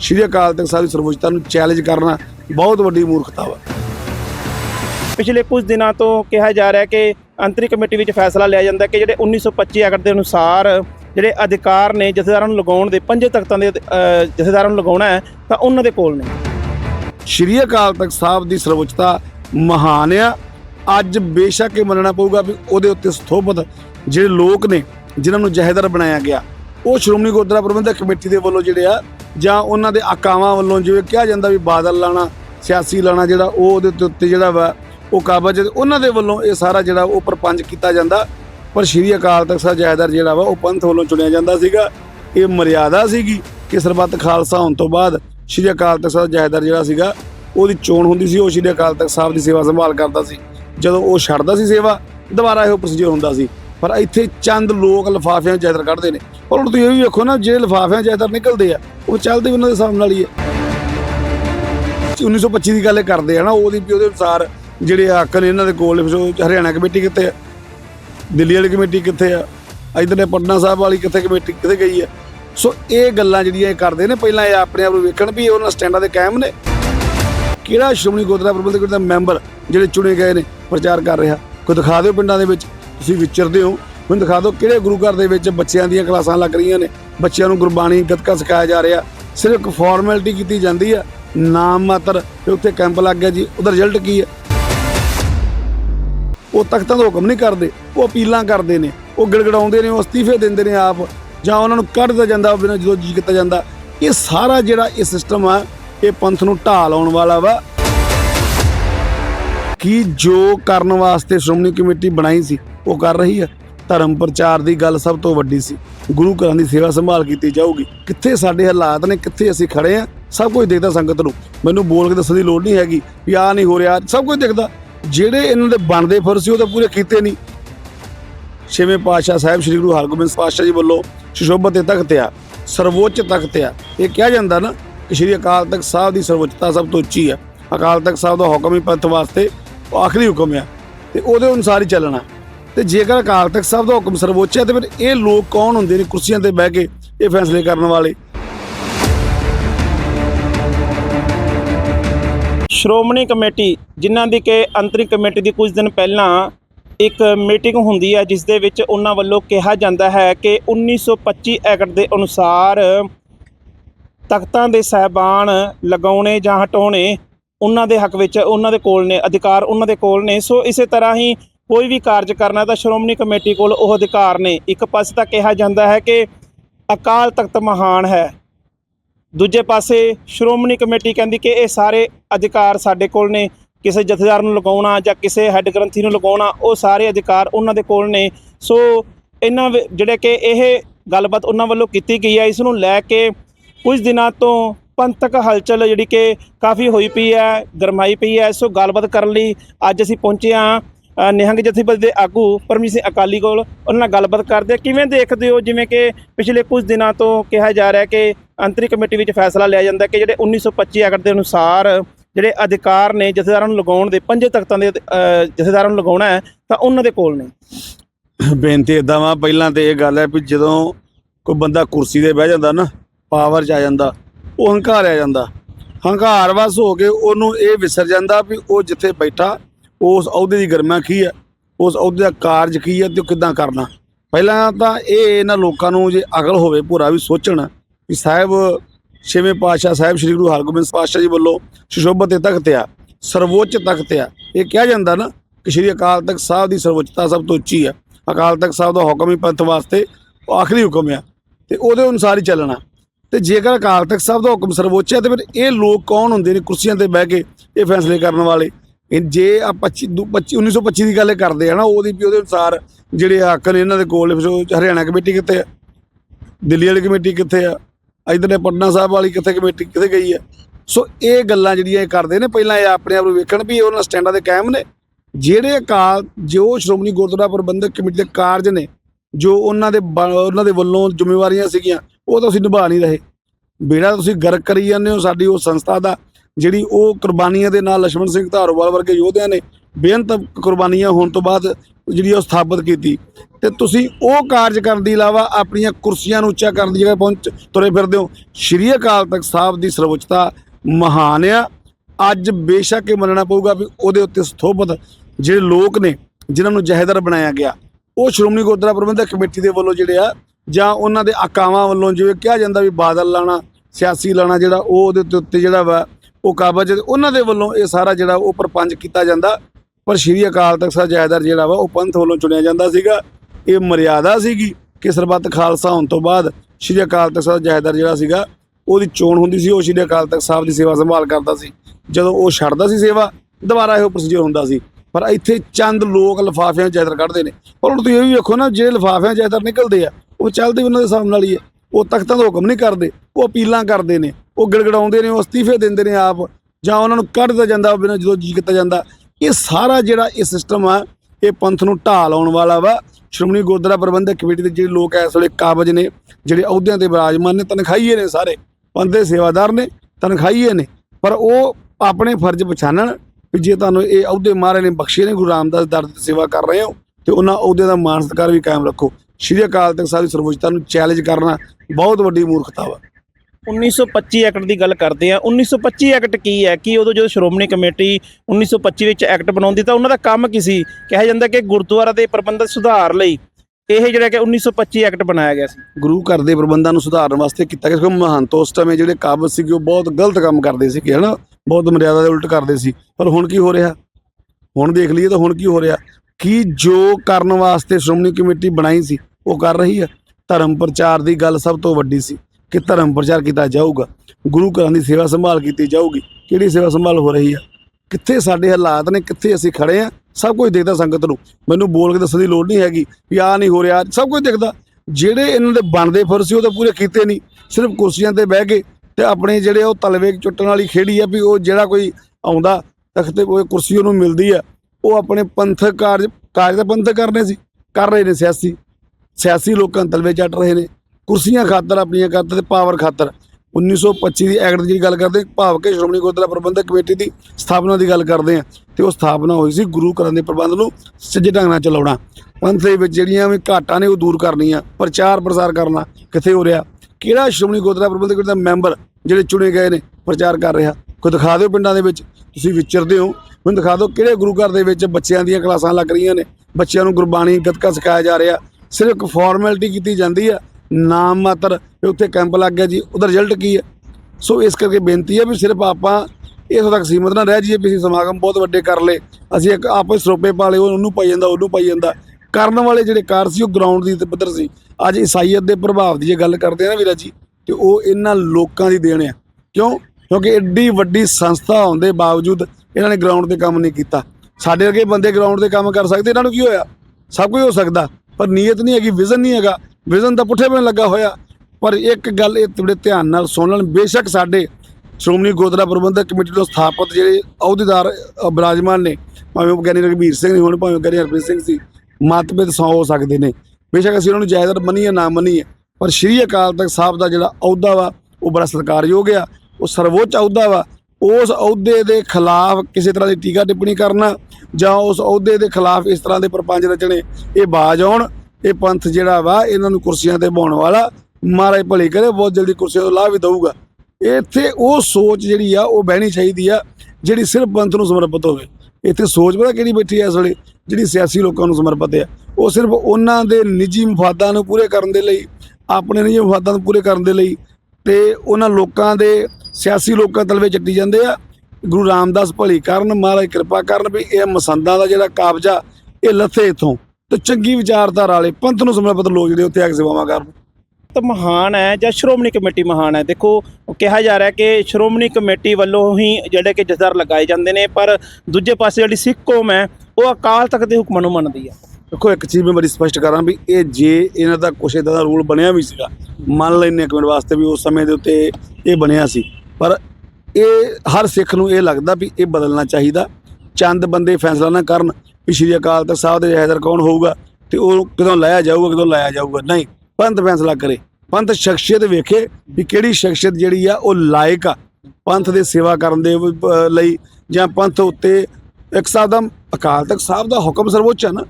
ਸ਼੍ਰੀ ਅਕਾਲ ਤਖਤ ਸਾਹਿਬ ਦੀ ਸਰਵਉੱਚਤਾ ਨੂੰ ਚੈਲੰਜ ਕਰਨਾ ਬਹੁਤ ਵੱਡੀ ਮੂਰਖਤਾ ਵਾ। ਪਿਛਲੇ ਕੁਝ ਦਿਨਾਂ ਤੋਂ ਕਿਹਾ ਜਾ ਰਿਹਾ ਕਿ ਅੰਤਰੀ ਕਮੇਟੀ ਵਿੱਚ ਫੈਸਲਾ ਲਿਆ ਜਾਂਦਾ ਕਿ ਜਿਹੜੇ 1925 ਐਕਟ ਦੇ ਅਨੁਸਾਰ ਜਿਹੜੇ ਅਧਿਕਾਰ ਨੇ ਜਥੇਦਾਰਾਂ ਨੂੰ ਲਗਾਉਣ ਦੇ ਪੰਜੇ ਤਖਤਾਂ ਦੇ ਜਥੇਦਾਰਾਂ ਨੂੰ ਲਗਾਉਣਾ ਹੈ ਤਾਂ ਉਹਨਾਂ ਦੇ ਕੋਲ ਨੇ। ਸ਼੍ਰੀ ਅਕਾਲ ਤਖਤ ਸਾਹਿਬ ਦੀ ਸਰਵਉੱਚਤਾ ਮਹਾਨ ਆ। ਅੱਜ ਬੇਸ਼ੱਕ ਇਹ ਮੰਨਣਾ ਪਊਗਾ ਵੀ ਉਹਦੇ ਉੱਤੇ ਸਥੋਪਤ ਜਿਹੜੇ ਲੋਕ ਨੇ ਜਿਨ੍ਹਾਂ ਨੂੰ ਜਹੇਦਾਰ ਬਣਾਇਆ ਗਿਆ ਉਹ ਸ਼੍ਰੋਮਣੀ ਗੁਰਦੁਆਰਾ ਪ੍ਰਬੰਧਕ ਕਮੇਟੀ ਦੇ ਵੱਲੋਂ ਜਿਹੜੇ ਆ ਜਾਂ ਉਹਨਾਂ ਦੇ ਆਕਾਵਾਂ ਵੱਲੋਂ ਜਿਵੇਂ ਕਿਹਾ ਜਾਂਦਾ ਵੀ ਬਾਦਲ ਲਾਣਾ, ਸਿਆਸੀ ਲਾਣਾ ਜਿਹੜਾ ਉਹ ਉਹਦੇ ਉੱਤੇ- ਜਿਹੜਾ ਵਾ, ਉਹ ਕਾਬਜ ਉਹਨਾਂ ਦੇ ਵੱਲੋਂ ਇਹ ਸਾਰਾ ਜਿਹੜਾ ਉਹ ਪ੍ਰਪੰਚ ਕੀਤਾ ਜਾਂਦਾ। ਪਰ ਸ਼੍ਰੀ ਅਕਾਲ ਤਖਤ ਸਾਹਿਬ ਜਹੇਦਾਰ ਜਿਹੜਾ ਵਾ, ਉਹ ਪੰਥ ਵੱਲੋਂ ਚੁਣਿਆ ਜਾਂਦਾ ਸੀਗਾ। ਇਹ ਮਰਿਆਦਾ ਸੀਗੀ ਕਿ ਸਰਬੱਤ ਖਾਲਸਾ ਹੋਣ ਤੋਂ ਬਾਅਦ ਸ਼੍ਰੀ ਅਕਾਲ ਤਖਤ ਸਾਹਿਬ ਜਹੇਦਾਰ ਜਿਹੜਾ ਸੀਗਾ, ਉਹਦੀ ਚੋਣ ਹੁੰਦੀ ਸੀ, ਉਹ ਸ਼੍ਰੀ ਅਕਾਲ ਤਖਤ ਸਾਹਿਬ ਦੀ ਸੇਵਾ ਸੰਭਾਲ ਕਰਦਾ ਸੀ। ਜਦੋਂ ਉਹ ਛੱਡਦਾ ਸੀ ਸੇਵਾ, ਦੁਬਾਰਾ ਇਹੋ ਪ੍ਰੋਸੀਜਰ ਹੁੰਦਾ ਸੀ। ਪਰ ਇੱਥੇ ਚੰਦ ਲੋਕ ਲਿਫਾਫਿਆਂ 'ਚ ਕੱਢਦੇ ਨੇ। ਪਰ ਹੁਣ ਤੁਸੀਂ ਇਹ ਵੀ ਵੇਖੋ ਨਾ, ਜਿਹੜੇ ਲਿਫਾਫਿਆਂ 'ਚ ਨਿਕਲਦੇ ਆ, ਉਹ ਚੱਲਦੇ ਉਹਨਾਂ ਦੇ ਹਿਸਾਬ ਨਾਲ ਹੀ ਹੈ 1925 ਦੀ ਗੱਲ ਇਹ ਕਰਦੇ ਆ ਨਾ, ਉਹਦੀ ਵੀ ਉਹਦੇ ਅਨੁਸਾਰ ਜਿਹੜੇ ਹੱਕ ਨੇ ਇਹਨਾਂ ਦੇ ਕੋਲ ਹਰਿਆਣਾ ਕਮੇਟੀ ਕਿੱਥੇ ਆ? ਦਿੱਲੀ ਵਾਲੀ ਕਮੇਟੀ ਕਿੱਥੇ ਆ? ਇਧਰਲੇ ਪਟਨਾ ਸਾਹਿਬ ਵਾਲੀ ਕਿੱਥੇ ਕਮੇਟੀ, ਕਿੱਥੇ ਗਈ ਆ? ਸੋ ਇਹ ਗੱਲਾਂ ਜਿਹੜੀਆਂ ਇਹ ਕਰਦੇ ਨੇ, ਪਹਿਲਾਂ ਇਹ ਆਪਣੇ ਆਪ ਨੂੰ ਵੇਖਣ ਵੀ ਇਹ ਉਹਨਾਂ ਸਟੈਂਡਾਂ ਦੇ ਕਾਇਮ ਨੇ। ਕਿਹੜਾ ਸ਼੍ਰੋਮਣੀ ਗੁਰਦੁਆਰਾ ਪ੍ਰਬੰਧਕ ਕਮੇਟੀ ਦਾ ਮੈਂਬਰ ਜਿਹੜੇ ਚੁਣੇ ਗਏ ਨੇ, ਪ੍ਰਚਾਰ ਕਰ ਰਿਹਾ? ਕੋਈ ਦਿਖਾ ਦਿਓ ਪਿੰਡਾਂ ਦੇ ਵਿੱਚ। ਤੁਸੀਂ ਵਿਚਰਦੇ ਹੋ। ਮੈਨੂੰ ਦਿਖਾ ਦਿਓ ਕਿਹੜੇ ਗੁਰੂ ਘਰ ਦੇ ਵਿੱਚ ਬੱਚਿਆਂ ਦੀਆਂ ਕਲਾਸਾਂ ਲੱਗ ਰਹੀਆਂ ਨੇ। ਬੱਚਿਆਂ ਨੂੰ ਗੁਰਬਾਣੀ ਗੱਤਕਾ ਸਿਖਾਇਆ ਜਾ ਰਿਹਾ। ਸਿਰਫ ਇੱਕ ਫਾਰਮੈਲਿਟੀ ਕੀਤੀ ਜਾਂਦੀ ਆ। ਨਾਮ ਮਾਤਰ ਤੇ ਉੱਥੇ ਕੈਂਪ ਲੱਗ ਗਿਆ ਜੀ। ਉਹਦਾ ਰਿਜ਼ਲਟ ਕੀ ਹੈ ਉਹ ਤਖਤਾਂ ਦਾ ਹੁਕਮ ਨਹੀਂ ਕਰਦੇ। ਉਹ ਅਪੀਲਾਂ ਕਰਦੇ ਨੇ। ਉਹ ਗੜਗੜਾਉਂਦੇ ਨੇ, ਉਹ ਅਸਤੀਫੇ ਦਿੰਦੇ ਨੇ ਆਪ। ਜਾਂ ਉਹਨਾਂ ਨੂੰ ਕੱਢ ਦਿੱਤਾ ਜਾਂਦਾ ਬਿਨਾਂ ਜਦੋਂ ਜੀ ਕੀਤਾ ਜਾਂਦਾ। ਇਹ ਸਾਰਾ ਜਿਹੜਾ ਇਹ ਸਿਸਟਮ ਆ, ਇਹ ਪੰਥ ਨੂੰ ਢਾਲ ਆਉਣ ਵਾਲਾ ਵਾ। ਕਿ ਜੋ ਕਰਨ ਵਾਸਤੇ ਸ਼੍ਰੋਮਣੀ ਕਮੇਟੀ ਬਣਾਈ ਸੀ, ਉਹ ਕਰ ਰਹੀ ਹੈ। ਧਰਮ ਪ੍ਰਚਾਰ ਦੀ ਗੱਲ ਸਭ ਤੋਂ ਵੱਡੀ ਸੀ। ਗੁਰੂ ਘਰਾਂ ਦੀ ਸੇਵਾ ਸੰਭਾਲ ਕੀਤੀ ਜਾਊਗੀ। ਕਿੱਥੇ ਸਾਡੇ ਹਾਲਾਤ ਨੇ, ਕਿੱਥੇ ਅਸੀਂ ਖੜੇ ਆ ਸਭ ਕੁਝ ਦੇਖਦਾ ਸੰਗਤ ਨੂੰ। ਮੈਨੂੰ ਬੋਲ ਕੇ ਦੱਸਣ ਦੀ ਲੋੜ ਨਹੀਂ ਹੈਗੀ ਵੀ ਆਹ ਨਹੀਂ ਹੋ ਰਿਹਾ, ਸਭ ਕੁਝ ਦੇਖਦਾ। ਜਿਹੜੇ ਇਹਨਾਂ ਦੇ ਬਣਦੇ ਫਰਜ਼ ਸੀ, ਉਹ ਤਾਂ ਪੂਰੇ ਕੀਤੇ ਨਹੀਂ। ਛੇਵੇਂ ਪਾਤਸ਼ਾਹ ਸਾਹਿਬ ਸ੍ਰੀ ਗੁਰੂ ਹਰਗੋਬਿੰਦ ਪਾਤਸ਼ਾਹ ਜੀ ਵੱਲੋਂ ਸ਼ਿਸ਼ੋਭਤ ਦੇ ਤਖਤ ਆ ਸਰਵੋੱਚ ਤਖਤ ਆ। ਇਹ ਕਿਹਾ ਜਾਂਦਾ ਨਾ ਕਿ ਸ੍ਰੀ ਅਕਾਲ ਤਖਤ ਸਾਹਿਬ ਦੀ ਸਰਵੋੱਚਤਾ ਸਭ ਤੋਂ ਉੱਚੀ ਆ। ਅਕਾਲ ਤਖਤ ਸਾਹਿਬ ਦਾ ਹੁਕਮ ਹੀ ਪੰਥ ਵਾਸਤੇ ਉਹ ਆਖਰੀ ਹੁਕਮ ਆ ਤੇ ਉਹਦੇ ਅਨੁਸਾਰ ਹੀ ਚੱਲਣਾ। ਤੇ ਜੇਕਰ ਅਕਾਲ ਤਖਤ ਸਾਹਿਬ ਦਾ ਹੁਕਮ ਸਰਵੋੱਚ ਹੈ, ਤੇ ਫਿਰ ਇਹ ਲੋਕ ਕੌਣ ਹੁੰਦੇ ਨੇ ਕੁਰਸੀਆਂ ਤੇ ਬਹਿ ਕੇ ਇਹ ਫੈਸਲੇ ਕਰਨ ਵਾਲੇ? ਸ਼੍ਰੋਮਣੀ ਕਮੇਟੀ, ਜਿਨ੍ਹਾਂ ਦੀ ਕਿ ਅੰਤਰਿਕ ਕਮੇਟੀ ਦੀ ਕੁਝ ਦਿਨ ਪਹਿਲਾਂ ਇੱਕ ਮੀਟਿੰਗ ਹੁੰਦੀ ਹੈ, ਜਿਸ ਦੇ ਵਿੱਚ ਉਹਨਾਂ ਵੱਲੋਂ ਕਿਹਾ ਜਾਂਦਾ ਹੈ ਕਿ 1925 ਐਕਟ ਦੇ ਅਨੁਸਾਰ ਤਖਤਾਂ ਦੇ ਸਹਿਬਾਨ ਲਗਾਉਣੇ ਜਾਂ ਹਟਾਉਣੇ ਉਹਨਾਂ ਦੇ ਹੱਕ ਵਿੱਚ, ਉਹਨਾਂ ਦੇ ਕੋਲ ਨੇ, ਅਧਿਕਾਰ ਉਹਨਾਂ ਦੇ ਕੋਲ ਨੇ। ਸੋ ਇਸੇ ਤਰ੍ਹਾਂ ਹੀ ਕੋਈ ਵੀ ਕਾਰਜ ਕਰਨਾ ਤਾਂ ਸ਼੍ਰੋਮਣੀ ਕਮੇਟੀ ਕੋਲ ਉਹ ਅਧਿਕਾਰ ਨੇ। ਇੱਕ ਪਾਸੇ ਤਾਂ ਕਿਹਾ ਜਾਂਦਾ ਹੈ ਕਿ ਅਕਾਲ ਤਖਤ ਮਹਾਨ ਹੈ। ਦੂਜੇ ਪਾਸੇ ਸ਼੍ਰੋਮਣੀ ਕਮੇਟੀ ਕਹਿੰਦੀ ਕਿ ਇਹ ਸਾਰੇ ਅਧਿਕਾਰ ਸਾਡੇ ਕੋਲ ਨੇ। ਕਿਸੇ ਜਥੇਦਾਰ ਨੂੰ ਲਗਾਉਣਾ ਜਾਂ ਕਿਸੇ ਹੈੱਡ ਗ੍ਰੰਥੀ ਨੂੰ ਲਗਾਉਣਾ, ਉਹ ਸਾਰੇ ਅਧਿਕਾਰ ਉਹਨਾਂ ਦੇ ਕੋਲ ਨੇ। ਸੋ ਇਹਨਾਂ ਵਿ- ਜਿਹੜੇ ਕਿ ਇਹ ਗੱਲਬਾਤ ਉਹਨਾਂ ਵੱਲੋਂ ਕੀਤੀ ਗਈ ਹੈ, ਇਸ ਨੂੰ ਲੈ ਕੇ ਕੁਝ ਦਿਨਾਂ ਤੋਂ ਪੰਥਕ ਹਲਚਲ ਜਿਹੜੀ ਕਿ ਕਾਫੀ ਹੋਈ ਪਈ ਹੈ, ਗਰਮਾਈ ਪਈ ਹੈ। ਸੋ ਗੱਲਬਾਤ ਕਰਨ ਲਈ ਅੱਜ ਅਸੀਂ ਪਹੁੰਚੇ ਹਾਂ ਨਿਹੰਗ ਜਥੇਬੰਦੀ ਦੇ ਆਗੂ ਪਰਮਜੀਤ ਸਿੰਘ ਅਕਾਲੀ ਕੋਲ। ਉਹਨਾਂ ਨਾਲ ਗੱਲਬਾਤ ਕਰਦੇ ਕਿਵੇਂ ਦੇਖਦੇ ਹੋ? ਜਿਵੇਂ ਕਿ ਪਿਛਲੇ ਕੁਝ ਦਿਨਾਂ ਤੋਂ ਕਿਹਾ ਜਾ ਰਿਹਾ ਕਿ ਅੰਤਰੀ ਕਮੇਟੀ ਵਿੱਚ ਫੈਸਲਾ ਲਿਆ ਜਾਂਦਾ ਕਿ ਜਿਹੜੇ 1925 ਐਕਟ ਦੇ ਅਨੁਸਾਰ ਜਿਹੜੇ ਅਧਿਕਾਰ ਨੇ ਜਥੇਦਾਰਾਂ ਨੂੰ ਲਗਾਉਣ ਦੇ, ਪੰਜੇ ਤਖਤਾਂ ਦੇ ਜਥੇਦਾਰਾਂ ਨੂੰ ਲਗਾਉਣਾ ਹੈ, ਤਾਂ ਉਹਨਾਂ ਦੇ ਕੋਲ ਨੇ। ਬੇਨਤੀ ਇਦਾਂ ਵਾ, ਪਹਿਲਾਂ ਤੇ ਇਹ ਗੱਲ ਹੈ ਵੀ ਜਦੋਂ ਕੋਈ ਬੰਦਾ ਕੁਰਸੀ ਤੇ ਬਹਿ ਜਾਂਦਾ ਨਾ ਪਾਵਰ 'ਚ ਆ ਜਾਂਦਾ ਉਹ ਹੰਕਾਰਿਆ ਜਾਂਦਾ। ਹੰਕਾਰ ਵਸ ਹੋ ਕੇ ਉਹਨੂੰ ਇਹ ਵਿਸਰ ਜਾਂਦਾ ਵੀ ਉਹ ਜਿੱਥੇ ਬੈਠਾ, ਉਸ ਅਹੁਦੇ ਦੀ ਗਰਮਾ ਕੀ ਹੈ? ਉਸ ਅਹੁਦੇ ਦਾ ਕਾਰਜ ਕੀ ਹੈ ਤੇ ਉਹ ਕਿੱਦਾਂ ਕਰਨਾ? ਪਹਿਲਾਂ ਤਾਂ ਇਹ ਇਹਨਾਂ ਲੋਕਾਂ ਨੂੰ ਜੇ ਅਕਲ ਹੋਵੇ ਪੂਰਾ ਵੀ ਸੋਚਣ ਵੀ ਸਾਹਿਬ ਛੇਵੇਂ ਪਾਤਸ਼ਾਹ ਸਾਹਿਬ ਸ੍ਰੀ ਗੁਰੂ ਹਰਗੋਬਿੰਦ ਪਾਤਸ਼ਾਹ ਜੀ ਵੱਲੋਂ ਸ਼ਿਸ਼ੋਭਤ ਦੇ ਤਖਤ ਆ ਸਰਵੋੱਚ ਤਖਤ ਆ। ਇਹ ਕਿਹਾ ਜਾਂਦਾ ਨਾ ਕਿ ਸ੍ਰੀ ਅਕਾਲ ਤਖਤ ਸਾਹਿਬ ਦੀ ਸਰਵੋੱਚਤਾ ਸਭ ਤੋਂ ਉੱਚੀ ਆ। ਅਕਾਲ ਤਖਤ ਸਾਹਿਬ ਦਾ ਹੁਕਮ ਹੀ ਪੰਥ ਵਾਸਤੇ ਉਹ ਆਖਰੀ ਹੁਕਮ ਆ ਤੇ ਉਹਦੇ ਅਨੁਸਾਰ ਹੀ ਚੱਲਣਾ। ਤੇ ਜੇਕਰ ਅਕਾਲ ਤਖਤ ਸਾਹਿਬ ਦਾ ਹੁਕਮ ਸਰਵੋੱਚ ਹੈ, ਤੇ ਫਿਰ ਇਹ ਲੋਕ ਕੌਣ ਹੁੰਦੇ ਨੇ ਕੁਰਸੀਆਂ ਤੇ ਬਹਿ ਕੇ ਇਹ ਫੈਸਲੇ ਕਰਨ ਵਾਲੇ? ਇਹ ਜੇ ਆ 25 ਦੂ- 25 1925 ਦੀ ਗੱਲ ਇਹ ਕਰਦੇ ਆ ਨਾ, ਉਹਦੀ ਵੀ ਉਹਦੇ ਅਨੁਸਾਰ ਜਿਹੜੇ ਹੱਕ ਨੇ ਇਹਨਾਂ ਦੇ ਕੋਲ, ਫਿਰ ਉਹ ਹਰਿਆਣਾ ਕਮੇਟੀ ਕਿੱਥੇ ਆ? ਦਿੱਲੀ ਵਾਲੀ ਕਮੇਟੀ ਕਿੱਥੇ ਆ? ਇਧਰਲੇ ਪਟਨਾ ਸਾਹਿਬ ਵਾਲੀ ਕਿੱਥੇ, ਕਮੇਟੀ ਕਿੱਥੇ ਗਈ ਆ? ਸੋ ਇਹ ਗੱਲਾਂ ਜਿਹੜੀਆਂ ਇਹ ਕਰਦੇ ਨੇ, ਪਹਿਲਾਂ ਇਹ ਆਪਣੇ ਆਪ ਨੂੰ ਵੇਖਣ ਵੀ ਇਹ ਉਹਨਾਂ ਸਟੈਂਡਾਂ ਦੇ ਕਾਇਮ ਨੇ। ਜਿਹੜੇ ਅਕਾਲ, ਜੋ ਸ਼੍ਰੋਮਣੀ ਗੁਰਦੁਆਰਾ ਪ੍ਰਬੰਧਕ ਕਮੇਟੀ ਦੇ ਕਾਰਜ ਨੇ, ਜੋ ਉਹਨਾਂ ਦੇ ਬ- ਉਹਨਾਂ ਦੇ ਵੱਲੋਂ ਜ਼ਿੰਮੇਵਾਰੀਆਂ ਸੀਗੀਆਂ ਉਹ ਤਾਂ ਅਸੀਂ ਨਿਭਾ ਨਹੀਂ ਰਹੇ। ਬੇੜਾ ਤੁਸੀਂ ਗਰਕ ਕਰੀ ਜਾਂਦੇ ਹੋ, ਸਾਡੀ ਉਹ ਸੰਸਥਾ ਦਾ, ਜਿਹੜੀ ਉਹ ਕੁਰਬਾਨੀਆਂ ਦੇ ਨਾਲ ਲక్ష్మణ ਸਿੰਘ ਧਾਰੋਵਾਲ ਵਰਗੇ ਯੋਧਿਆਂ ਨੇ ਬੇਅੰਤ ਕੁਰਬਾਨੀਆਂ ਹੋਣ ਤੋਂ ਬਾਅਦ ਜਿਹੜੀ ਉਹ ਸਥਾਪਿਤ ਕੀਤੀ। ਤੇ ਤੁਸੀਂ ਉਹ ਕਾਰਜ ਕਰਨ ਦੀ ਇਲਾਵਾ ਆਪਣੀਆਂ ਕੁਰਸੀਆਂ ਨੂੰ ਉੱਚਾ ਕਰਨ ਦੀ ਜਗ੍ਹਾ ਪਹੁੰਚ ਤੁਰੇ ਫਿਰਦੇ ਹੋ। ਸ਼੍ਰੀ ਅਕਾਲ ਤਖਤ ਸਾਹਿਬ ਦੀ ਸਰਵੋੱਚਤਾ ਮਹਾਨ ਆ। ਅੱਜ ਬੇਸ਼ੱਕ ਇਹ ਮੰਨਣਾ ਪਊਗਾ ਵੀ ਉਹਦੇ ਉੱਤੇ ਸਥੋਪਤ ਜਿਹੜੇ ਲੋਕ ਨੇ, ਜਿਨ੍ਹਾਂ ਨੂੰ ਜਹੇਦਾਰ ਬਣਾਇਆ ਗਿਆ, ਉਹ ਸ਼੍ਰੋਮਣੀ ਗੁਰਦੁਆਰਾ ਪ੍ਰਬੰਧਕ ਕਮੇਟੀ ਦੇ ਵੱਲੋਂ ਜਿਹੜੇ ਆ ਜਾਂ ਉਹਨਾਂ ਦੇ ਆਕਾਵਾਂ ਵੱਲੋਂ ਜਿਵੇਂ ਕਿਹਾ ਜਾਂਦਾ ਵੀ ਬਾਦਲ ਲਾਣਾ, ਸਿਆਸੀ ਲਾਣਾ ਜਿਹੜਾ ਉਹ ਉਹਦੇ ਉੱਤੇ- ਜਿਹੜਾ ਵਾ ਉਹ ਕਾਬਜ ਉਹਨਾਂ ਦੇ ਵੱਲੋਂ ਇਹ ਸਾਰਾ ਜਿਹੜਾ ਉਹ ਪ੍ਰਪੰਚ ਕੀਤਾ ਜਾਂਦਾ। ਪਰ ਸ਼੍ਰੀ ਅਕਾਲ ਤਖਤ ਸਾਹਿਬ ਜਹੇਦਾਰ ਜਿਹੜਾ ਵਾ ਉਹ ਪੰਥ ਵੱਲੋਂ ਚੁਣਿਆ ਜਾਂਦਾ ਸੀਗਾ। ਇਹ ਮਰਿਆਦਾ ਸੀਗੀ ਕਿ ਸਰਬੱਤ ਖਾਲਸਾ ਹੋਣ ਤੋਂ ਬਾਅਦ ਸ਼੍ਰੀ ਅਕਾਲ ਤਖਤ ਸਾਹਿਬ ਜਹੇਦਾਰ ਜਿਹੜਾ ਸੀਗਾ ਉਹਦੀ ਚੋਣ ਹੁੰਦੀ ਸੀ, ਉਹ ਸ਼੍ਰੀ ਅਕਾਲ ਤਖਤ ਸਾਹਿਬ ਦੀ ਸੇਵਾ ਸੰਭਾਲ ਕਰਦਾ ਸੀ। ਜਦੋਂ ਉਹ ਛੱਡਦਾ ਸੀ ਸੇਵਾ, ਦੁਬਾਰਾ ਇਹੋ ਪ੍ਰੋਸੀਜਰ ਹੁੰਦਾ ਸੀ। ਪਰ ਇੱਥੇ ਚੰਦ ਲੋਕ ਲਿਫਾਫਿਆਂ 'ਚ ਜੈਦਰ ਕੱਢਦੇ ਨੇ। ਪਰ ਹੁਣ ਤੁਸੀਂ ਇਹ ਵੀ ਵੇਖੋ ਨਾ, ਜਿਹੜੇ ਲਿਫਾਫਿਆਂ 'ਚ ਨਿਕਲਦੇ ਆ ਉਹ ਚੱਲਦੇ ਉਹਨਾਂ ਦੇ ਹਿਸਾਬ ਨਾਲ ਹੀ ਹੈ। ਉਹ ਤਖਤਾਂ ਦਾ ਹੁਕਮ ਨਹੀਂ ਕਰਦੇ, ਉਹ ਅਪੀਲਾਂ ਕਰਦੇ ਨੇ, ਉਹ ਗੜਗੜਾਉਂਦੇ ਨੇ, ਉਹ ਅਸਤੀਫੇ ਦਿੰਦੇ ਨੇ ਆਪ, ਜਾਂ ਉਹਨਾਂ ਨੂੰ ਕੱਢ ਦਿੱਤਾ ਜਾਂਦਾ ਬਿਨਾਂ ਜਦੋਂ ਜੀ ਕੀਤਾ ਜਾਂਦਾ। ਇਹ ਸਾਰਾ ਜਿਹੜਾ ਇਹ ਸਿਸਟਮ ਆ, ਇਹ ਪੰਥ ਨੂੰ ਢਾਲ ਆਉਣ ਵਾਲਾ ਵਾ। ਸ਼੍ਰੋਮਣੀ ਗੁਰਦੁਆਰਾ ਪ੍ਰਬੰਧਕ ਕਮੇਟੀ ਦੇ ਜਿਹੜੇ ਲੋਕ ਇਸ ਵੇਲੇ ਕਾਬਜ ਨੇ, ਜਿਹੜੇ ਅਹੁਦਿਆਂ ਤੇ ਵਿਰਾਜਮਾਨ ਨੇ, ਤਨਖਾਹੀਏ ਨੇ ਸਾਰੇ। ਪੰਥ ਦੇ ਸੇਵਾਦਾਰ ਨੇ, ਤਨਖਾਹੀਏ ਨੇ। ਪਰ ਉਹ ਆਪਣੇ ਫਰਜ਼ ਪਛਾਣਨ ਵੀ ਜੇ ਤੁਹਾਨੂੰ ਇਹ ਅਹੁਦੇ ਮਹਾਰਾਜ ਨੇ ਬਖਸ਼ੇ ਨੇ, ਗੁਰੂ ਰਾਮਦਾਸ ਦਰ ਦੀ ਸੇਵਾ ਕਰ ਰਹੇ ਹੋ, ਤੇ ਉਹਨਾਂ ਅਹੁਦਿਆਂ ਦਾ ਮਾਣ ਸਤਿਕਾਰ ਵੀ ਕਾਇਮ ਰੱਖੋ। ਸ਼੍ਰੀ ਅਕਾਲ ਤਖਤ ਸਾਹਿਬ ਦੀ ਸਰਵਉੱਚਤਾ ਨੂੰ ਚੈਲੰਜ ਕਰਨਾ ਬਹੁਤ ਵੱਡੀ ਮੂਰਖਤਾ ਵਾ। 1925 ਐਕਟ ਦੀ ਗੱਲ ਕਰਦੇ ਆ। 1925 ਐਕਟ ਕੀ ਹੈ? ਕਿ ਉਦੋਂ ਜਦੋਂ ਸ਼੍ਰੋਮਣੀ ਕਮੇਟੀ 1925 ਵਿੱਚ ਐਕਟ ਬਣਾਉਂਦੀ ਤਾਂ ਉਹਨਾਂ ਦਾ ਕੰਮ ਕੀ ਸੀ? ਕਿਹਾ ਜਾਂਦਾ ਕਿ ਗੁਰਦੁਆਰਾ ਦੇ ਪ੍ਰਬੰਧਕ ਸੁਧਾਰ ਲਈ ਇਹ ਜਿਹੜਾ ਕਿ 1925 ਐਕਟ ਬਣਾਇਆ ਗਿਆ ਸੀ। ਗੁਰੂ ਘਰ ਦੇ ਪ੍ਰਬੰਧਾਂ ਨੂੰ ਸੁਧਾਰਨ ਵਾਸਤੇ ਕੀਤਾ ਗਿਆ ਕਿਉਂਕਿ ਮਹੰਤ ਉਸ ਸਮੇਂ ਜਿਹੜੇ ਕਾਬਜ਼ ਸੀਗੇ ਉਹ ਬਹੁਤ ਗਲਤ ਕੰਮ ਕਰਦੇ ਸੀਗੇ ਹਨਾ? ਬਹੁਤ ਮਰਿਆਦਾ ਦੇ ਉਲਟ ਕਰਦੇ ਸੀ। ਪਰ ਹੁਣ ਕੀ ਹੋ ਰਿਹਾ? ਹੁਣ ਦੇਖ ਲਈਏ ਤਾਂ ਹੁਣ ਕੀ ਹੋ ਰਿਹਾ? ਕੀ ਜੋ ਕਰਨ ਵਾਸਤੇ ਸ਼੍ਰੋਮਣੀ ਕਮੇਟੀ ਬਣਾਈ ਸੀ, ਉਹ ਕਰ ਰਹੀ ਹੈ। ਧਰਮ ਪ੍ਰਚਾਰ ਦੀ ਗੱਲ ਸਭ ਤੋਂ ਵੱਡੀ ਸੀ ਕਿ ਧਰਮ ਪ੍ਰਚਾਰ ਕੀਤਾ ਜਾਊਗਾ। ਗੁਰੂ ਘਰਾਂ ਦੀ ਸੇਵਾ ਸੰਭਾਲ ਕੀਤੀ ਜਾਊਗੀ। ਕਿਹੜੀ ਸੇਵਾ ਸੰਭਾਲ ਹੋ ਰਹੀ ਆ ਕਿੱਥੇ ਸਾਡੇ ਹਾਲਾਤ ਨੇ? ਕਿੱਥੇ ਅਸੀਂ ਖੜੇ ਆ ਸਭ ਕੁਝ ਦੇਖਦਾ ਸੰਗਤ ਨੂੰ। ਮੈਨੂੰ ਬੋਲ ਕੇ ਦੱਸਣ ਦੀ ਲੋੜ ਨਹੀਂ ਹੈਗੀ ਵੀ ਆ ਨਹੀਂ ਹੋ ਰਿਹਾ। ਸਭ ਕੁਝ ਦੇਖਦਾ। ਜਿਹੜੇ ਇਹਨਾਂ ਦੇ ਬਣਦੇ ਫਰਜ਼ ਸੀ, ਉਹ ਤਾਂ ਪੂਰੇ ਕੀਤੇ ਨਹੀਂ। ਸਿਰਫ ਕੁਰਸੀਆਂ ਤੇ ਬਹਿ ਕੇ ਤੇ ਆਪਣੇ ਜਿਹੜੇ ਉਹ ਤਲਵੇ ਚੁੱਟਣ ਵਾਲੀ ਖੇੜੀ ਆ ਵੀ ਉਹ ਜਿਹੜਾ ਕੋਈ ਆਉਂਦਾ, ਤਖਤੇ ਉਹ ਕੁਰਸੀ ਉਹਨੂੰ ਮਿਲਦੀ ਆ। ਉਹ ਆਪਣੇ ਪੰਥਕ ਕਾਰਜ ਕਾਰਜ ਤਾਂ ਪੰਥਕ ਕਰਨੇ ਸੀ, ਕਰ ਰਹੇ ਨੇ ਸਿਆਸੀ ਸਿਆਸੀ ਲੋਕਾਂ ਤਲਵੇ ਚੱਟ ਰਹੇ ਨੇ, ਕੁਰਸੀਆਂ ਖਾਤਰ, ਆਪਣੀਆਂ ਖਾਤਰ ਤੇ ਪਾਵਰ ਖਾਤਰ। 1925 ਦੀ ਐਕਟ ਦੀ ਜਿਹੜੀ ਗੱਲ ਕਰਦੇ ਭਾਵ ਕਿ ਸ਼੍ਰੋਮਣੀ ਗੁਰਦੁਆਰਾ ਪ੍ਰਬੰਧਕ ਕਮੇਟੀ ਦੀ ਸਥਾਪਨਾ ਦੀ ਗੱਲ ਕਰਦੇ ਆ, ਤੇ ਉਹ ਸਥਾਪਨਾ ਹੋਈ ਸੀ ਗੁਰੂ ਘਰਾਂ ਦੇ ਪ੍ਰਬੰਧ ਨੂੰ ਸੱਜੇ ਢੰਗ ਨਾਲ ਚਲਾਉਣਾ। ਪੰਥ ਦੇ ਵਿੱਚ ਜਿਹੜੀਆਂ ਵੀ ਘਾਟਾਂ ਨੇ, ਉਹ ਦੂਰ ਕਰਨੀਆਂ, ਪ੍ਰਚਾਰ ਪ੍ਰਸਾਰ ਕਰਨਾ ਕਿੱਥੇ ਹੋ ਰਿਹਾ? ਕਿਹੜਾ ਸ਼੍ਰੋਮਣੀ ਗੁਰਦੁਆਰਾ ਪ੍ਰਬੰਧਕ ਕਮੇਟੀ ਦਾ ਮੈਂਬਰ ਜਿਹੜੇ ਚੁਣੇ ਗਏ ਨੇ, ਪ੍ਰਚਾਰ ਕਰ ਰਿਹਾ? ਕੋਈ ਦਿਖਾ ਦਿਓ ਪਿੰਡਾਂ ਦੇ ਵਿੱਚ, ਤੁਸੀਂ ਵਿਚਰਦੇ ਹੋ। ਮੈਨੂੰ ਦਿਖਾ ਦਿਓ ਕਿਹੜੇ ਗੁਰੂ ਘਰ ਦੇ ਵਿੱਚ ਬੱਚਿਆਂ ਦੀਆਂ ਕਲਾਸਾਂ ਲੱਗ ਰਹੀਆਂ ਨੇ। ਬੱਚਿਆਂ ਨੂੰ ਗੁਰਬਾਣੀ ਗੱਤਕਾ ਸਿਖਾਇਆ ਜਾ ਰਿਹਾ। ਸਿਰਫ ਇੱਕ ਫਾਰਮੈਲਿਟੀ ਕੀਤੀ ਜਾਂਦੀ ਆ, ਨਾਮ ਮਾਤਰ ਉੱਥੇ ਕੈਂਪ ਲੱਗ ਗਿਆ ਜੀ, ਉਹਦਾ ਰਿਜ਼ਲਟ ਕੀ ਹੈ ਸੋ ਇਸ ਕਰਕੇ ਬੇਨਤੀ ਹੈ ਵੀ ਸਿਰਫ ਆਪਾਂ ਇੱਥੋਂ ਤੱਕ ਸੀਮਤ ਨਾ ਰਹਿ ਜਾਈਏ ਵੀ ਅਸੀਂ ਸਮਾਗਮ ਬਹੁਤ ਵੱਡੇ ਕਰ ਲਏ। ਅਸੀਂ ਇੱਕ ਆਪਸ ਸਰੋਪੇ ਪਾ ਲਏ ਉਹਨੂੰ ਪਾਈ ਜਾਂਦਾ, ਉਹਨੂੰ ਪਾਈ ਜਾਂਦਾ। ਕਰਨ ਵਾਲੇ ਜਿਹੜੇ ਕਾਰ ਸੀ, ਉਹ ਗਰਾਊਂਡ ਦੀ ਪੱਧਰ ਸੀ। ਅੱਜ ਈਸਾਈਅਤ ਦੇ ਪ੍ਰਭਾਵ ਦੀ ਜੇ ਗੱਲ ਕਰਦੇ ਆ ਨਾ ਵੀਰਾ ਜੀ, ਤੇ ਉਹ ਇਹਨਾਂ ਲੋਕਾਂ ਦੀ ਦੇਣ ਆ। ਕਿਉਂ? ਕਿਉਂਕਿ ਐਡੀ ਵੱਡੀ ਸੰਸਥਾ ਹੋਣ ਦੇ ਬਾਵਜੂਦ ਇਹਨਾਂ ਨੇ ਗਰਾਊਂਡ ਤੇ ਕੰਮ ਨਹੀਂ ਕੀਤਾ। ਸਾਡੇ ਵਰਗੇ ਬੰਦੇ ਗਰਾਊਂਡ ਤੇ ਕੰਮ ਕਰ ਸਕਦੇ, ਇਹਨਾਂ ਨੂੰ ਕੀ ਹੋਇਆ? ਸਭ ਕੁਝ ਹੋ ਸਕਦਾ, ਪਰ ਨੀਅਤ ਨਹੀਂ ਹੈਗੀ ਵਿਜ਼ਨ ਨਹੀਂ ਹੈਗਾ। ਵਿਜ਼ਨ ਤਾਂ ਪੁੱਠੇ ਪੈਣ ਲੱਗਾ ਹੋਇਆ। ਪਰ ਇੱਕ ਗੱਲ ਇਹ ਬੜੇ ਧਿਆਨ ਨਾਲ ਸੁਣ ਲੈਣ, ਬੇਸ਼ੱਕ ਸਾਡੇ ਸ਼੍ਰੋਮਣੀ ਗੁਰਦੁਆਰਾ ਪ੍ਰਬੰਧਕ ਕਮੇਟੀ ਤੋਂ ਸਥਾਪਿਤ ਜਿਹੜੇ ਅਹੁਦੇਦਾਰ ਬਰਾਜਮਾਨ ਨੇ, ਭਾਵੇਂ ਉਹ ਗਿਆਨੀ ਰਘਬੀਰ ਸਿੰਘ ਨੇ ਹੁਣ, ਭਾਵੇਂ ਗਿਆਨੀ ਹਰਪ੍ਰੀਤ ਸਿੰਘ ਸੀ, ਮਤਭੇਦ ਸੌ ਹੋ ਸਕਦੇ ਨੇ। ਬੇਸ਼ੱਕ ਅਸੀਂ ਉਹਨਾਂ ਨੂੰ ਜਾਇਦਾਦ ਮੰਨੀਏ ਨਾ ਮੰਨੀਏ, ਪਰ ਸ਼੍ਰੀ ਅਕਾਲ ਤਖਤ ਸਾਹਿਬ ਦਾ ਜਿਹੜਾ ਅਹੁਦਾ ਵਾ, ਉਹ ਬੜਾ ਸਤਿਕਾਰਯੋਗ ਆ। ਉਹ ਸਰਵਉੱਚ ਅਹੁਦਾ ਵਾ, ਉਸ ਅਹੁਦੇ ਦੇ ਖਿਲਾਫ ਕਿਸੇ ਤਰ੍ਹਾਂ ਦੀ ਟੀਕਾ ਟਿੱਪਣੀ ਕਰਨਾ ਜਾਂ ਉਸ ਅਹੁਦੇ ਦੇ ਖਿਲਾਫ ਇਸ ਤਰ੍ਹਾਂ ਦੇ ਪ੍ਰਪੰਚ ਰਚਣੇ, ਇਹ ਬਾਜ ਆਉਣ, ਇਹ ਪੰਥ ਜਿਹੜਾ ਵਾ, ਇਹਨਾਂ ਨੂੰ ਕੁਰਸੀਆਂ ਤੇ ਬਾਉਣ ਵਾਲਾ, ਮਹਾਰਾਜ ਭਲੇ ਕਰੇ, ਬਹੁਤ ਜਲਦੀ ਕੁਰਸੀਆਂ ਤੋਂ ਲਾਹ ਵੀ ਦਊਗਾ। ਇੱਥੇ ਉਹ ਸੋਚ ਜਿਹੜੀ ਆ, ਉਹ ਬਹਿਣੀ ਚਾਹੀਦੀ ਆ, ਜਿਹੜੀ ਸਿਰਫ ਪੰਥ ਨੂੰ ਸਮਰਪਿਤ ਹੋਵੇ। ਇੱਥੇ ਸੋਚ ਪਤਾ ਕਿਹੜੀ ਬੈਠੀ ਐ ਇਸ ਵੇਲੇ? ਜਿਹੜੀ ਸਿਆਸੀ ਲੋਕਾਂ ਨੂੰ ਸਮਰਪਿਤ ਆ। ਉਹ ਸਿਰਫ ਉਹਨਾਂ ਦੇ ਨਿੱਜੀ ਮਫਾਦਾਂ ਨੂੰ ਪੂਰੇ ਕਰਨ ਦੇ ਲਈ, ਆਪਣੇ ਨਿੱਜੀ ਮਫਾਦਾਂ ਨੂੰ ਪੂਰੇ ਕਰਨ ਦੇ ਲਈ ਤੇ ਉਹਨਾਂ ਲੋਕਾਂ ਦੇ ਸਿਆਸੀ ਲੋਕਾਂ ਤਲਵੇ ਚੱਟੀ ਜਾਂਦੇ ਆ। ਗੁਰੂ ਰਾਮਦਾਸ ਭਲੀ ਕਰਨ ਮਹਾਰਾਜ ਕਿਰਪਾ ਕਰਨ ਵੀ ਇਹ ਮਸੰਦਾਂ ਦਾ ਜਿਹੜਾ ਕਾਬਜਾ ਇਹ ਲੱਥੇ ਇਥੋਂ। ਤੇ ਚੰਗੀ ਵਿਚਾਰਧਾਰਾ ਵਾਲੇ ਪੰਥ ਨੂੰ ਸਮਰਪਿਤ ਲੋਕ ਜਿਹੜੇ ਉੱਥੇ ਆ ਕੇ ਸੇਵਾਵਾਂ ਕਰਨ। ਤਾਂ ਮਹਾਨ ਹੈ ਜਾਂ ਸ਼੍ਰੋਮਣੀ ਕਮੇਟੀ ਮਹਾਨ ਹੈ। ਦੇਖੋ ਕਿਹਾ ਜਾ ਰਿਹਾ ਕਿ ਸ਼੍ਰੋਮਣੀ ਕਮੇਟੀ ਵੱਲੋਂ ਹੀ ਜਿਹੜੇ ਕਿ ਜਥੇਦਾਰ ਲਗਾਏ ਜਾਂਦੇ ਨੇ ਪਰ ਦੂਜੇ ਪਾਸੇ ਜਿਹੜੀ ਸਿੱਖ ਕੌਮ ਹੈ ਉਹ ਅਕਾਲ ਤਖਤ ਦੇ ਹੁਕਮਾਂ ਨੂੰ ਮੰਨਦੀ ਹੈ। ਦੇਖੋ ਇੱਕ ਚੀਜ਼ ਮੈਂ ਬੜੀ ਸਪਸ਼ਟ ਕਰਾਂ ਵੀ ਇਹ ਜੇ ਇਹਨਾਂ ਦਾ ਕੁਛ ਇਦਾਂ ਦਾ ਰੂਲ ਬਣਿਆ ਵੀ ਸੀਗਾ ਮੰਨ ਲੈਨੇ ਇੱਕ ਮਿੰਟ ਵਾਸਤੇ ਵੀ ਉਸ ਸਮੇਂ ਦੇ ਉੱਤੇ ਇਹ ਬਣਿਆ ਸੀ। ਪਰ ਇਹ ਹਰ ਸਿੱਖ ਨੂੰ ਇਹ ਲੱਗਦਾ ਵੀ ਇਹ ਬਦਲਣਾ ਚਾਹੀਦਾ। ਚੰਦ ਬੰਦੇ ਫੈਸਲਾ ਨਾ ਕਰਨ, ਵੀ ਸ਼੍ਰੀ ਅਕਾਲ ਤਖਤ ਸਾਹਿਬ ਦੇ ਜਹੇਦਾਰ ਕੌਣ ਹੋਊਗਾ ਤੇ ਉਹ ਕਿਦੋਂ ਲਾਇਆ ਜਾਊਗਾ ਕਿਦੋਂ ਲਾਇਆ ਜਾਊਗਾ। ਨਹੀਂ, ਪੰਥ ਫੈਸਲਾ ਕਰੇ। ਪੰਥ ਸ਼ਖਸੀਅਤ ਵੇਖੇ ਵੀ ਕਿਹੜੀ ਸ਼ਖਸੀਅਤ ਜਿਹੜੀ ਆ, ਉਹ ਲਾਇਕ ਆ। ਪੰਥ ਦੇ ਸੇਵਾ ਕਰਨ ਦੇ ਲਈ ਜਾਂ ਪੰਥ ਉੱਤੇ ਇੱਕ ਸਾਹਿਬ ਦਾ, ਅਕਾਲ ਤਖਤ ਸਾਹਿਬ ਦਾ ਹੁਕਮ ਸਰਵਉੱਚ ਹੈ ਨਾ।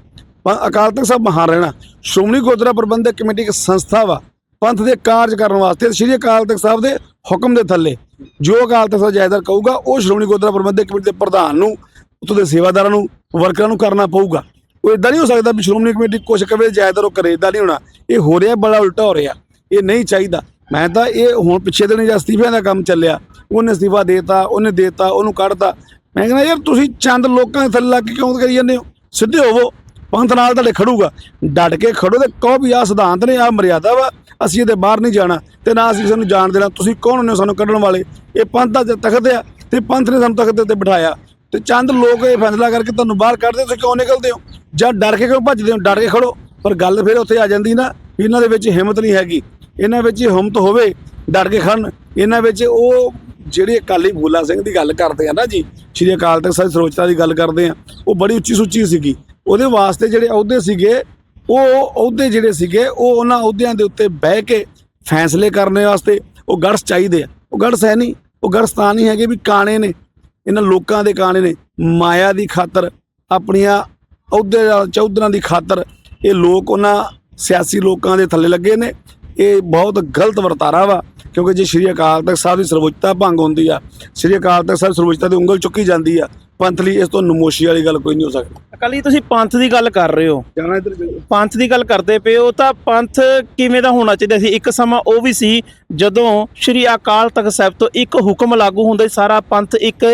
ਅਕਾਲ ਤਖਤ ਸਾਹਿਬ ਮਹਾਨ ਰਹਿਣਾ। ਸ਼੍ਰੋਮਣੀ ਗੁਰਦੁਆਰਾ ਪ੍ਰਬੰਧਕ ਕਮੇਟੀ ਇੱਕ ਸੰਸਥਾ ਵਾ। ਪੰਥ ਦੇ ਕਾਰਜ ਕਰਨ ਵਾਸਤੇ ਸ੍ਰੀ ਅਕਾਲ ਤਖਤ ਸਾਹਿਬ ਦੇ ਹੁਕਮ ਦੇ ਥੱਲੇ। ਜੋ ਅਕਾਲ ਤਖਤ ਸਾਹਿਬ ਜਾਇਦਾਰ ਕਹੂਗਾ, ਉਹ ਸ਼੍ਰੋਮਣੀ ਗੁਰਦੁਆਰਾ ਪ੍ਰਬੰਧਕ ਕਮੇਟੀ ਦੇ ਪ੍ਰਧਾਨ ਨੂੰ, ਉੱਥੋਂ ਦੇ ਸੇਵਾਦਾਰਾਂ ਨੂੰ, ਵਰਕਰਾਂ ਨੂੰ ਕਰਨਾ ਪਊਗਾ। ਉਹ ਇਦਾਂ ਨਹੀਂ ਹੋ ਸਕਦਾ ਵੀ ਸ਼੍ਰੋਮਣੀ ਕਮੇਟੀ ਕੁਛ ਕਵੇ ਜਾਇਦਾਰ ਉਹ ਕਰੇ ਇਦਾਂ ਨਹੀਂ ਹੋਣਾ। ਇਹ ਹੋ ਰਿਹਾ, ਬੜਾ ਉਲਟਾ ਹੋ ਰਿਹਾ। ਇਹ ਨਹੀਂ ਚਾਹੀਦਾ। ਮੈਂ ਤਾਂ ਇਹ ਹੁਣ ਪਿੱਛੇ ਦਿਨ ਜਾਂ ਅਸਤੀਫਿਆਂ ਦਾ ਕੰਮ ਚੱਲਿਆ, ਉਹਨੇ ਅਸਤੀਫਾ ਦੇਤਾ, ਉਹਨੇ ਦੇਤਾ, ਉਹਨੂੰ ਕੱਢਤਾ ਮੈਂ ਕਹਿੰਦਾ, ਯਾਰ ਤੁਸੀਂ ਚੰਦ ਲੋਕਾਂ ਦੇ ਥੱਲੇ ਲੱਗ ਕੇ ਕਿਉਂ ਕਰੀ ਜਾਂਦੇ ਹੋ? ਸਿੱਧੇ ਹੋਵੋ, ਪੰਥ ਨਾਲ ਤੁਹਾਡੇ ਖੜੂਗਾ। ਡਟ ਕੇ ਖੜੋ ਤੇ ਕਹੋ ਵੀ ਆਹ ਸਿਧਾਂਤ ਨੇ, ਆਹ ਮਰਿਆਦਾ ਵਾ ਅਸੀਂ ਇਹਦੇ ਬਾਹਰ ਨਹੀਂ ਜਾਣਾ ਤੇ ਨਾ ਅਸੀਂ ਸਾਨੂੰ ਜਾਣ ਦੇਣਾ। ਤੁਸੀਂ ਕੌਣ ਹੋ ਸਾਨੂੰ ਕੱਢਣ ਵਾਲੇ? ਇਹ ਪੰਥ ਦਾ ਤਖਤ ਆ ਤੇ ਪੰਥ ਨੇ ਸਾਨੂੰ ਤਖਤ 'ਤੇ ਬਿਠਾਇਆ। ਤੇ ਚੰਦ ਲੋਕ ਇਹ ਫੈਸਲਾ ਕਰਕੇ ਤੁਹਾਨੂੰ ਬਾਹਰ ਕੱਢਦੇ ਤੁਸੀਂ ਕਿਉਂ ਨਿਕਲਦੇ ਹੋ? ਜਾਂ ਡਰ ਕੇ ਕਿਉਂ ਭੱਜਦੇ ਹੋ? ਡਰ ਕੇ ਖੜੋ। ਪਰ ਗੱਲ ਫਿਰ ਉੱਥੇ ਆ ਜਾਂਦੀ ਨਾ ਵੀ ਇਹਨਾਂ ਦੇ ਵਿੱਚ ਹਿੰਮਤ ਨਹੀਂ ਹੈਗੀ। ਇਹਨਾਂ ਵਿੱਚ ਹਿੰਮਤ ਹੋਵੇ, ਡਰ ਕੇ ਖੜਨ। ਇਹਨਾਂ ਵਿੱਚ ਉਹ ਜਿਹੜੀ ਅਕਾਲੀ ਫੂਲਾ ਸਿੰਘ ਦੀ ਗੱਲ ਕਰਦੇ ਆ ਨਾ ਜੀ, ਸ਼੍ਰੀ ਅਕਾਲ ਤਖਤ ਸਾਹਿਬ ਸਰੋਜਤਾ ਦੀ ਗੱਲ ਕਰਦੇ ਆ, ਉਹ ਬੜੀ ਉੱਚੀ ਸੁੱਚੀ ਸੀਗੀ। ਉਹਦੇ ਵਾਸਤੇ ਜਿਹੜੇ ਅਹੁਦੇ ਸੀਗੇ ਉਹ ਅਹੁਦੇ ਜਿਹੜੇ ਸੀਗੇ, ਉਹ ਉਹਨਾਂ ਅਹੁਦਿਆਂ ਦੇ ਉੱਤੇ ਬਹਿ ਕੇ ਫੈਸਲੇ ਕਰਨੇ ਵਾਸਤੇ ਉਹ ਗੜਸ ਚਾਹੀਦੇ ਆ। ਉਹ ਗੜਸ ਹੈ ਨਹੀਂ, ਉਹ ਗੜਸ ਤਾਂ ਨਹੀਂ ਹੈਗੇ ਵੀ ਕਾਣੇ ਨੇ। ਇਹਨਾਂ ਲੋਕਾਂ ਦੇ ਕਾਣੇ ਨੇ। ਮਾਇਆ ਦੀ ਖਾਤਰ, ਆਪਣੀਆਂ ਅਹੁਦੇ ਚੌਧਰਾਂ ਦੀ ਖਾਤਰ ਇਹ ਲੋਕ ਉਹਨਾਂ ਸਿਆਸੀ ਲੋਕਾਂ ਦੇ ਥੱਲੇ ਲੱਗੇ ਨੇ। ਇਹ ਬਹੁਤ ਗਲਤ ਵਰਤਾਰਾ ਵਾ, ਕਿਉਂਕਿ ਜੇ ਸ਼੍ਰੀ ਅਕਾਲ ਤਖਤ ਸਾਹਿਬ ਦੀ ਸਰਵਉੱਚਤਾ ਭੰਗ ਹੁੰਦੀ ਆ, ਸ਼੍ਰੀ ਅਕਾਲ ਤਖਤ ਸਾਹਿਬ ਸਰਵਉੱਚਤਾ ਦੀ ਉਂਗਲ ਚੁੱਕੀ ਜਾਂਦੀ ਆ ਪੰਥ ਲਈ ਇਸ ਤੋਂ ਨਮੋਸ਼ੀ ਵਾਲੀ ਗੱਲ ਕੋਈ ਨਹੀਂ ਹੋ ਸਕਦੀ। ਅਕਾਲੀ ਤੁਸੀਂ ਪੰਥ ਦੀ ਗੱਲ ਕਰ ਰਹੇ ਹੋ। ਜਾਣਾ ਇੱਧਰ ਪੰਥ ਦੀ ਗੱਲ ਕਰਦੇ ਪਏ ਹੋ ਤਾਂ ਪੰਥ ਕਿਵੇਂ ਦਾ ਹੋਣਾ ਚਾਹੀਦਾ ਸੀ? ਇੱਕ ਸਮਾਂ ਉਹ ਵੀ ਸੀ ਜਦੋਂ ਸ਼੍ਰੀ ਅਕਾਲ ਤਖਤ ਸਾਹਿਬ ਤੋਂ ਇੱਕ ਹੁਕਮ ਲਾਗੂ ਹੁੰਦਾ ਸੀ ਸਾਰਾ ਪੰਥ ਇੱਕ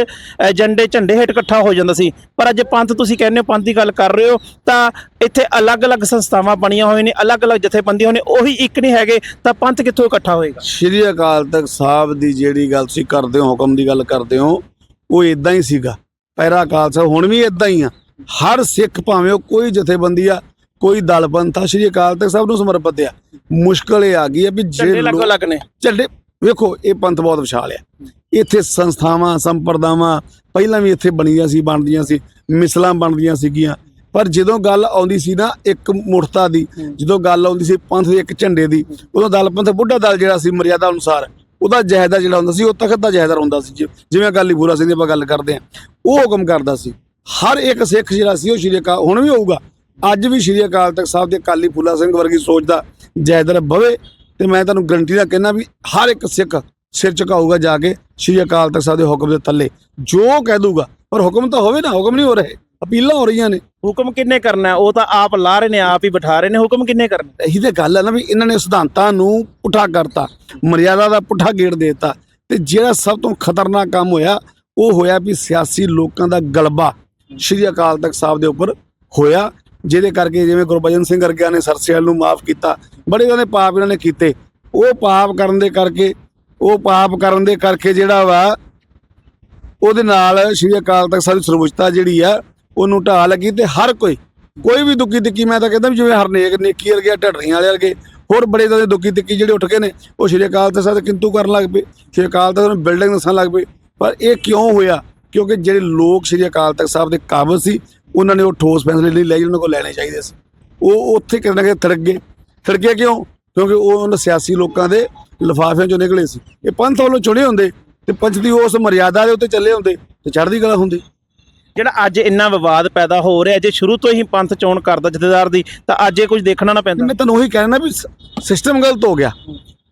ਏਜੰਡੇ ਝੰਡੇ ਹੇਠ ਇਕੱਠਾ ਹੋ ਜਾਂਦਾ ਸੀ। ਪਰ ਅੱਜ ਪੰਥ ਤੁਸੀਂ ਕਹਿੰਦੇ ਹੋ ਪੰਥ ਦੀ ਗੱਲ ਕਰ ਰਹੇ ਹੋ ਤਾਂ ਇੱਥੇ ਅਲੱਗ-ਅਲੱਗ ਸੰਸਥਾਵਾਂ ਬਣੀਆਂ ਹੋਈਆਂ ਨੇ ਅਲੱਗ-ਅਲੱਗ ਜਥੇਬੰਦੀਆਂ ਨੇ ਉਹੀ ਇੱਕ ਨਹੀਂ ਹੈਗੇ ਤਾਂ ਪੰਥ ਕਿੱਥੋਂ ਇਕੱਠਾ ਹੋਏਗਾ? ਸ਼੍ਰੀ ਅਕਾਲ ਤਖਤ ਸਾਹਿਬ ਦੀ ਜਿਹੜੀ ਗੱਲ ਤੁਸੀਂ ਕਰਦੇ ਹੋ ਹੁਕਮ ਦੀ ਗੱਲ ਕਰਦੇ ਹੋ ਉਹ ਇਦਾਂ ਹੀ ਸੀਗਾ। ਪਹਿਰਾ ਅਕਾਲ ਸਾਹਿਬ ਹੁਣ ਵੀ ਇਦਾਂ ਹੀ ਆ। ਹਰ ਸਿੱਖ ਭਾਵੇਂ ਉਹ ਕੋਈ ਜਥੇਬੰਦੀ ਆ ਕੋਈ ਦਲ ਪੰਥ ਆ ਸ਼੍ਰੀ ਅਕਾਲ ਤਖਤ ਸਾਹਿਬ ਨੂੰ ਸਮਰਪਿਤ ਆ। ਮੁਸ਼ਕਲ ਇਹ ਆ ਗਈ ਹੈ ਵੀ ਜੇ ਲੋਕ ਅਲੱਗ-ਅਲੱਗ ਨੇ। ਝੰਡੇ ਵੇਖੋ ਇਹ ਪੰਥ ਬਹੁਤ ਵਿਸ਼ਾਲ ਆ। ਇੱਥੇ ਸੰਸਥਾਵਾਂ ਸੰਪਰਦਾਵਾਂ ਪਹਿਲਾਂ ਵੀ ਇੱਥੇ ਬਣੀਆਂ ਸੀ ਬਣਦੀਆਂ ਸੀ ਮਿਸਲਾਂ ਬਣਦੀਆਂ ਸੀਗੀਆਂ। ਪਰ ਜਦੋਂ ਗੱਲ ਆਉਂਦੀ ਸੀ ਨਾ ਇੱਕ ਮੁਰਤਾ ਦੀ ਜਦੋਂ ਗੱਲ ਆਉਂਦੀ ਸੀ ਪੰਥ ਦੇ ਇੱਕ ਝੰਡੇ ਦੀ ਉਦੋਂ ਦਲ ਪੰਥ ਬੁੱਢਾ ਦਲ ਜਿਹੜਾ ਸੀ ਮਰਿਆਦਾ ਅਨੁਸਾਰ ਉਹਦਾ ਜਾਇਦਾ ਜਿਹੜਾ ਹੁੰਦਾ ਸੀ, ਉਹ ਤਖਤ ਦਾ ਜਾਇਦਾਰ ਹੁੰਦਾ ਸੀ। ਜਿ- ਜਿਵੇਂ ਅਕਾਲੀ ਬੂਰਾ ਸਿੰਘ ਦੀ ਆਪਾਂ ਗੱਲ ਕਰਦੇ ਆ ਉਹ ਹੁਕਮ ਕਰਦਾ ਸੀ। ਹਰ ਇੱਕ ਸਿੱਖ ਜਿਹੜਾ ਸੀ, ਉਹ ਸ਼੍ਰੀ ਅਕਾਲ, ਹੁਣ ਵੀ ਹੋਊਗਾ। ਅੱਜ ਵੀ ਸ਼੍ਰੀ ਅਕਾਲ ਤਖਤ ਸਾਹਿਬ ਦੇ ਅਕਾਲੀ ਫੂਲਾ ਸਿੰਘ ਵਰਗੀ ਸੋਚ ਦਾ ਜਾਇਦਾਰ ਬਵੇ, ਤੇ ਮੈਂ ਤੁਹਾਨੂੰ ਗਰੰਟੀ ਨਾਲ ਕਹਿੰਦਾ ਵੀ ਹਰ ਇੱਕ ਸਿੱਖ ਸਿਰ ਝੁਕਾਊਗਾ ਜਾ ਕੇ ਸ਼੍ਰੀ ਅਕਾਲ ਤਖਤ ਸਾਹਿਬ ਦੇ ਹੁਕਮ ਦੇ ਥੱਲੇ। ਜੋ ਕਹਿ ਦੂਗਾ ਪਰ ਹੁਕਮ ਤਾਂ ਹੋਵੇ ਨਾ, ਹੁਕਮ ਨਹੀਂ ਹੋ ਰਹੇ। ਅਪੀਲਾਂ ਹੋ ਰਹੀਆਂ ਨੇ। ਹੁਕਮ ਕਿੰਨੇ ਕਰਨਾ? ਉਹ ਤਾਂ ਆਪ ਲਾ ਰਹੇ ਨੇ ਆਪ ਹੀ ਬਿਠਾ ਰਹੇ ਨੇ। ਹੁਕਮ ਕਿੰਨੇ ਕਰਨਾ? ਇਹੀ ਤੇ ਗੱਲ ਹੈ ਨਾ ਵੀ ਇਹਨਾਂ ਨੇ ਸਿਧਾਂਤਾਂ ਨੂੰ ਪੁੱਠਾ ਕਰਤਾ ਮਰਿਆਦਾ ਦਾ ਪੁੱਠਾ ਗੇੜ ਦੇਤਾ। ਤੇ ਜਿਹੜਾ ਸਭ ਤੋਂ ਖਤਰਨਾਕ ਕੰਮ ਹੋਇਆ ਉਹ ਹੋਇਆ ਵੀ ਸਿਆਸੀ ਲੋਕਾਂ ਦਾ ਗਲਬਾ ਸ਼੍ਰੀ ਅਕਾਲ ਤਖਤ ਸਾਹਿਬ ਦੇ ਉੱਪਰ ਹੋਇਆ ਜਿਹਦੇ ਕਰਕੇ ਜਿਵੇਂ ਗੁਰਬਚਨ ਸਿੰਘ ਵਰਗਿਆਂ ਨੇ ਸਰਸੇਲ ਨੂੰ ਮਾਫ ਕੀਤਾ ਬੜੇ ਉਹਨਾਂ ਪਾਪ ਇਹਨਾਂ ਨੇ ਕੀਤੇ। ਉਹ ਪਾਪ ਕਰਨ ਦੇ ਕਰਕੇ ਉਹ ਪਾਪ ਕਰਨ ਦੇ ਕਰਕੇ ਜਿਹੜਾ ਵਾ ਉਹਦੇ ਨਾਲ ਸ਼੍ਰੀ ਅਕਾਲ ਤਖਤ ਸਾਹਿਬ ਦੀ ਸਰਵਉੱਚਤਾ ਜਿਹੜੀ ਆ ਉਹਨੂੰ ਢਾਹ ਲੱਗੀ ਤੇ ਹਰ ਕੋਈ ਕੋਈ ਵੀ ਦੁੱਖੀ ਤਿੱਕੀ ਮੈਂ ਤਾਂ ਕਹਿੰਦਾ ਵੀ ਜਿਵੇਂ ਹਰਨੇਕ ਨੇਕੀ ਵਰਗੇ ਢੱਡਰੀਆਂ ਵਾਲੇ ਵਰਗੇ, ਹੋਰ ਬੜੇ ਤਰ੍ਹਾਂ ਦੇ ਦੁੱਕੀ ਤਿੱਕੀ ਜਿਹੜੇ ਉੱਠ ਕੇ ਨੇ, ਉਹ ਸ਼੍ਰੀ ਅਕਾਲ ਤਖਤ ਸਾਹਿਬ ਦੇ ਕਿੰਤੂ ਕਰਨ ਲੱਗ ਪਏ, ਸ਼੍ਰੀ ਅਕਾਲ ਤਖਤ ਨੂੰ ਬਿਲਡਿੰਗ ਦੱਸਣ ਲੱਗ ਪਏ, ਪਰ ਇਹ ਕਿਉਂ ਹੋਇਆ? ਕਿਉਂਕਿ ਜਿਹੜੇ ਲੋਕ ਸ਼੍ਰੀ ਅਕਾਲ ਤਖਤ ਸਾਹਿਬ ਦੇ ਕਾਬਜ਼ ਸੀ, ਉਹਨਾਂ ਨੇ ਉਹ ਠੋਸ ਫੈਸਲੇ ਨਹੀਂ ਲਏ ਉਹਨਾਂ ਕੋਲ ਲੈਣੇ ਚਾਹੀਦੇ ਸੀ। ਉਹ ਉੱਥੇ ਕਿਤੇ ਨਾ ਕਿਤੇ ਥੜਕ ਗਏ। ਥੜਕੇ ਕਿਉਂ? ਕਿਉਂਕਿ ਉਹ ਉਹਨਾਂ ਸਿਆਸੀ ਲੋਕਾਂ ਦੇ ਲਿਫਾਫਿਆਂ ਚੋਂ ਨਿਕਲੇ ਸੀ। ਇਹ ਪੰਥ ਵੱਲੋਂ ਚੁਣੇ ਹੁੰਦੇ ਤੇ ਪੰਥ ਦੀ ਉਸ ਮਰਿਆਦਾ ਦੇ ਉੱਤੇ ਚੱਲੇ ਹੁੰਦੇ ਤੇ ਚੜ੍ਹਦੀ ਕਲਾ ਹੁੰਦੀ। ਜਿਹੜਾ ਅੱਜ ਇੰਨਾ ਵਿਵਾਦ ਪੈਦਾ ਹੋ ਰਿਹਾ ਜੇ ਸ਼ੁਰੂ ਤੋਂ ਹੀ ਪੰਥ ਚੋਣ ਕਰਦਾ ਜਥੇਦਾਰ ਦੀ ਤਾਂ ਅੱਜ ਇਹ ਕੁਝ ਦੇਖਣਾ ਨਾ ਪੈਂਦਾ। ਮੈਂ ਤੁਹਾਨੂੰ ਉਹੀ ਕਹਿਣਾ ਵੀ ਸਿਸਟਮ ਗਲਤ ਹੋ ਗਿਆ।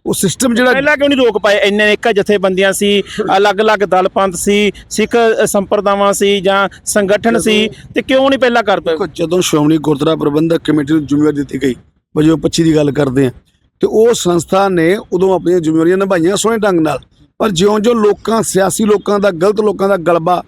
ਉਹ ਸਿਸਟਮ ਜਿਹੜਾ ਪਹਿਲਾਂ ਕਿਉਂ ਨਹੀਂ ਰੋਕ ਪਾਏ? ਇੰਨੇ ਇੱਕ ਜਥੇਬੰਦੀਆਂ ਸੀ ਅਲੱਗ-ਅਲੱਗ ਦਲ ਪੰਥ ਸੀ ਸਿੱਖ ਸੰਪਰਦਾਵਾਂ ਸੀ ਜਾਂ ਸੰਗਠਨ ਸੀ ਤੇ ਕਿਉਂ ਨਹੀਂ ਪਹਿਲਾਂ ਕਰ ਪਏ? ਜਦੋਂ ਸ਼੍ਰੋਮਣੀ ਗੁਰਦੁਆਰਾ ਪ੍ਰਬੰਧਕ ਕਮੇਟੀ ਨੂੰ ਜ਼ਿੰਮੇਵਾਰੀ ਦਿੱਤੀ ਗਈ ਵਜੋਂ 25 ਦੀ ਗੱਲ ਕਰਦੇ ਆ ਤੇ ਉਹ ਸੰਸਥਾ ਨੇ ਉਦੋਂ ਆਪਣੀਆਂ ਜ਼ਿੰਮੇਵਾਰੀਆਂ ਨਿਭਾਈਆਂ ਸੋਹਣੇ ਢੰਗ ਨਾਲ। ਪਰ ਜਿਉਂ-ਜਿਉਂ ਲੋਕਾਂ ਸਿਆਸੀ ਲੋਕਾਂ ਦਾ ਗਲਤ ਲੋਕਾਂ ਦਾ ਗਲਬਾ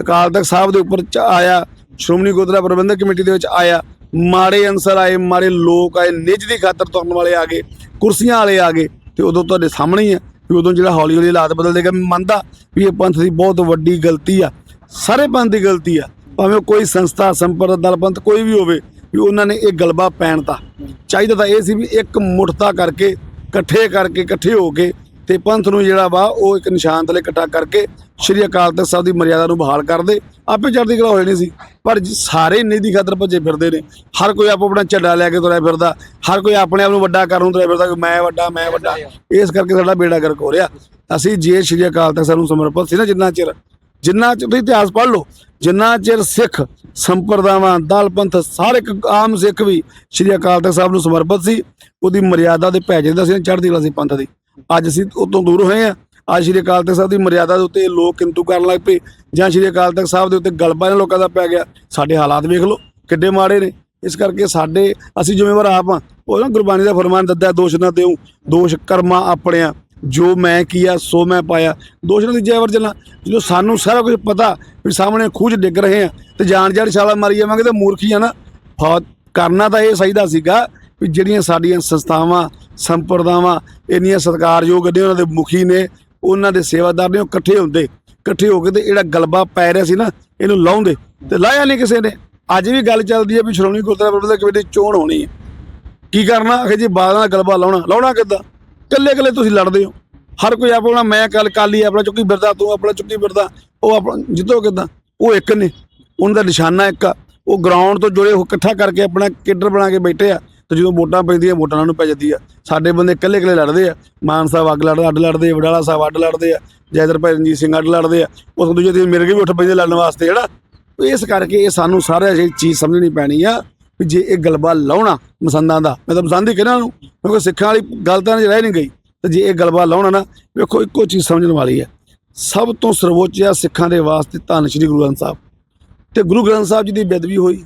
ਅਕਾਲ ਤਖਤ ਸਾਹਿਬ ਦੇ ਉੱਪਰ ਚ ਆਇਆ, ਸ਼੍ਰੋਮਣੀ ਗੁਰਦੁਆਰਾ ਪ੍ਰਬੰਧਕ ਕਮੇਟੀ ਦੇ ਵਿੱਚ ਆਇਆ, ਮਾੜੇ ਅੰਸਰ ਆਏ, ਮਾੜੇ ਲੋਕ ਆਏ, ਨਿੱਜ ਦੀ ਖਾਤਰ ਤੁਰਨ ਵਾਲੇ ਆ ਗਏ, ਕੁਰਸੀਆਂ ਵਾਲੇ ਆ ਗਏ, ਤੇ ਉਦੋਂ ਤੁਹਾਡੇ ਸਾਹਮਣੇ ਹੀ ਆ ਵੀ ਉਦੋਂ ਜਿਹੜਾ ਹੌਲੀ ਹੌਲੀ ਹਾਲਾਤ ਬਦਲਦੇ ਗਏ, ਮੈਂ ਮੰਨਦਾ ਵੀ ਇਹ ਪੰਥ ਦੀ ਬਹੁਤ ਵੱਡੀ ਗਲਤੀ ਆ, ਸਾਰੇ ਪੰਥ ਦੀ ਗਲਤੀ ਆ, ਭਾਵੇਂ ਉਹ ਕੋਈ ਸੰਸਥਾ, ਸੰਪਰਕ, ਦਲ, ਪੰਥ ਕੋਈ ਵੀ ਹੋਵੇ, ਵੀ ਉਹਨਾਂ ਨੇ ਇਹ ਗਲਬਾ ਪੈਣ ਤਾਂ ਚਾਹੀਦਾ ਤਾਂ ਇਹ ਸੀ ਵੀ ਇੱਕ ਮੁਠਤਾ ਕਰਕੇ, ਇਕੱਠੇ ਕਰਕੇ, ਇਕੱਠੇ ਹੋ ਕੇ ਤੇ ਪੰਥ ਨੂੰ ਜਿਹੜਾ ਵਾ, ਉਹ ਇੱਕ ਨਿਸ਼ਾਨ ਥੱਲੇ ਇਕੱਠਾ ਕਰਕੇ ਸ਼੍ਰੀ ਅਕਾਲ ਤਖਤ ਸਾਹਿਬ ਦੀ ਮਰਿਆਦਾ ਨੂੰ ਬਹਾਲ ਕਰਦੇ ਆਪੇ ਚੜ੍ਹਦੀ ਕਲਾ ਹੋ ਜਾਣੀ ਸੀ। ਪਰ ਜ- ਸਾਰੇ ਨਿੱਜੀ ਖਾਤਰ ਭੱਜੇ ਫਿਰਦੇ ਨੇ। ਹਰ ਕੋਈ ਆਪੋ ਆਪਣਾ ਝੰਡਾ ਲੈ ਕੇ ਤੁਰਿਆ ਫਿਰਦਾ। ਹਰ ਕੋਈ ਆਪਣੇ ਆਪ ਨੂੰ ਵੱਡਾ ਕਰਨ ਨੂੰ ਤੁਰਿਆ ਫਿਰਦਾ ਕਿ ਮੈਂ ਵੱਡਾ ਮੈਂ ਵੱਡਾ। ਇਸ ਕਰਕੇ ਸਾਡਾ ਬੇੜਾ ਗਰਕ ਹੋ ਰਿਹਾ। ਅਸੀਂ ਜੇ ਸ਼੍ਰੀ ਅਕਾਲ ਤਖਤ ਸਾਹਿਬ ਨੂੰ ਸਮਰਪਿਤ ਸੀ ਨਾ ਜਿੰਨਾ ਚਿਰ ਜਿੰਨਾ ਚਿਰ ਤੁਸੀਂ ਇਤਿਹਾਸ ਪੜ੍ਹ ਲਓ, ਜਿੰਨਾ ਚਿਰ ਸਿੱਖ ਸੰਪਰਦਾਵਾਂ, ਦਲ, ਪੰਥ ਸਾਰੇ ਇੱਕ ਆਮ ਸਿੱਖ ਵੀ ਸ਼੍ਰੀ ਅਕਾਲ ਤਖਤ ਸਾਹਿਬ ਨੂੰ ਸਮਰਪਿਤ ਸੀ, ਉਹਦੀ ਮਰਿਆਦਾ ਦੇ ਭੈ ਜਾਂਦਾ ਸੀ ਚੜ੍ਹਦੀ ਕਲਾ ਸੀ ਪੰਥ ਦੀ। ਅੱਜ ਅਸੀਂ ਉਹ ਤੋਂ ਦੂਰ ਹੋਏ ਆ ਅੱਜ ਸ਼੍ਰੀ ਅਕਾਲ ਤਖਤ ਸਾਹਿਬ ਦੀ ਮਰਿਆਦਾ ਦੇ ਉੱਤੇ ਲੋਕ ਕਿੰਤੂ ਕਰਨ ਲੱਗ ਪਏ ਜਾਂ ਸ਼੍ਰੀ ਅਕਾਲ ਤਖਤ ਸਾਹਿਬ ਦੇ ਉੱਤੇ ਗਲਬਾ ਇਹਨਾਂ ਲੋਕਾਂ ਦਾ ਪੈ ਗਿਆ। ਸਾਡੇ ਹਾਲਾਤ ਵੇਖ ਲਓ, ਕਿੱਡੇ ਮਾੜੇ ਨੇ। ਇਸ ਕਰਕੇ ਸਾਡੇ ਅਸੀਂ ਜ਼ਿੰਮੇਵਾਰ ਆਪ ਆ ਉਹ ਨਾ ਗੁਰਬਾਣੀ ਦਾ ਫਰਮਾਨ ਦਿੱਤਾ ਦੋਸ਼ ਨਾ ਦਿਉ ਦੋਸ਼ ਕਰਮਾਂ ਆਪਣਿਆਂ। ਜੋ ਮੈਂ ਕੀਆ, ਸੋ ਮੈਂ ਪਾਇਆ। ਦੋਸ਼ ਨਾ ਦੀ ਜੈਵਰ ਚੱਲਣਾ ਜਦੋਂ ਸਾਨੂੰ ਸਾਰਾ ਕੁਝ ਪਤਾ, ਵੀ ਸਾਹਮਣੇ ਖੂਜ ਡਿੱਗ ਰਹੇ ਆ ਤੇ ਜਾਣ ਜਾਣ ਛਾਲਾ ਮਾਰੀ ਜਾਵਾਂਗੇ ਤੇ ਮੂਰਖੀ ਆ ਨਾ। ਫੌਜ ਕਰਨਾ ਤਾਂ ਇਹ ਚਾਹੀਦਾ ਸੀਗਾ ਵੀ ਜਿਹੜੀਆਂ ਸਾਡੀਆਂ ਸੰਸਥਾਵਾਂ, ਸੰਪਰਦਾਵਾਂ, ਇੰਨੀਆਂ ਸਤਿਕਾਰਯੋਗ ਨੇ, ਉਹਨਾਂ ਦੇ ਮੁਖੀ ਨੇ, ਉਹਨਾਂ ਦੇ ਸੇਵਾਦਾਰ ਨੇ, ਉਹ ਇਕੱਠੇ ਹੁੰਦੇ, ਇਕੱਠੇ ਹੋ ਕੇ ਤੇ ਜਿਹੜਾ ਗਲਬਾ ਪੈ ਰਿਹਾ ਸੀ ਨਾ, ਇਹਨੂੰ ਲਾਉਂਦੇ, ਤੇ ਲਾਇਆ ਨਹੀਂ ਕਿਸੇ ਨੇ। ਅੱਜ ਵੀ ਗੱਲ ਚੱਲਦੀ ਹੈ ਵੀ ਸ਼੍ਰੋਮਣੀ ਗੁਰਦੁਆਰਾ ਪ੍ਰਬੰਧਕ ਕਮੇਟੀ ਚੋਣ ਹੋਣੀ ਹੈ। ਕੀ ਕਰਨਾ? ਆਖੇ ਜੀ ਬਾਦਲਾਂ ਦਾ ਗਲਬਾ ਲਾਉਣਾ। ਲਾਉਣਾ ਕਿੱਦਾਂ? ਇਕੱਲੇ ਇਕੱਲੇ ਤੁਸੀਂ ਲੜਦੇ ਹੋ। ਹਰ ਕੋਈ ਆਪਣਾ, ਮੈਂ ਕੱਲ ਕਾਲੀ ਆਪਣਾ ਚੁੱਕੀ ਫਿਰਦਾ, ਤੂੰ ਆਪਣਾ ਚੁੱਕੀ ਫਿਰਦਾ, ਉਹ ਆਪਣਾ, ਜਿੱਤੋ ਕਿੱਦਾਂ? ਉਹ ਇੱਕ ਨੇ। ਉਹਨਾਂ ਦਾ ਨਿਸ਼ਾਨਾ ਇੱਕ ਆ। ਉਹ ਗਰਾਊਂਡ ਤੋਂ ਜੁੜੇ ਉਹ ਇਕੱਠਾ ਕਰਕੇ ਆਪਣਾ ਕੇਡਰ ਬਣਾ ਕੇ ਬੈਠੇ ਆ। ਤੇ ਜਦੋਂ ਵੋਟਾਂ ਪੈਂਦੀਆਂ, ਵੋਟਾਂ ਉਹਨਾਂ ਨੂੰ ਪੈ ਜਾਂਦੀ ਆ। ਸਾਡੇ ਬੰਦੇ ਇਕੱਲੇ ਇਕੱਲੇ ਲੜਦੇ ਆ। ਮਾਨ ਸਾਹਿਬ ਅੱਗ ਲੜਦੇ ਅੱਡ ਲੜਦੇ ਆ, ਵਡਾਲਾ ਸਾਹਿਬ ਅੱਡ ਲੜਦੇ ਆ, ਜੈਦਰ ਭਾਈ ਰਣਜੀਤ ਸਿੰਘ ਅੱਡ ਲੜਦੇ ਆ। ਉਸ ਦੂਜੇ ਦਿਨ ਮੇਰੇ ਵੀ ਉੱਠ ਪੈਂਦੇ ਲੜਨ ਵਾਸਤੇ, ਜਿਹੜਾ ਇਸ ਕਰਕੇ ਇਹ ਸਾਨੂੰ ਸਾਰੇ ਇਹ ਚੀਜ਼ ਸਮਝਣੀ ਪੈਣੀ ਆ ਵੀ ਜੇ ਇਹ ਗਲਬਾ ਲਾਉਣਾ ਮਸੰਦਾਂ ਦਾ, ਮੈਂ ਤਾਂ ਮਸੰਦ ਹੀ ਕਹਿੰਦਾ ਨੂੰ ਕਿਉਂਕਿ ਸਿੱਖਾਂ ਵਾਲੀ ਗੱਲ ਤਾਂ ਰਹਿ ਨਹੀਂ ਗਈ। ਤੇ ਜੇ ਇਹ ਗਲਬਾ ਲਾਉਣਾ ਨਾ, ਵੇਖੋ ਇੱਕੋ ਚੀਜ਼ ਸਮਝਣ ਵਾਲੀ ਹੈ ਸਭ ਤੋਂ ਸਰਵੋੱਚ ਆ ਸਿੱਖਾਂ ਦੇ ਵਾਸਤੇ ਧੰਨ ਸ਼੍ਰੀ ਗੁਰੂ ਗ੍ਰੰਥ ਸਾਹਿਬ। ਤੇ ਗੁਰੂ ਗ੍ਰੰਥ ਸਾਹਿਬ ਜੀ ਦੀ ਬੇਦਬੀ ਹੋਈ,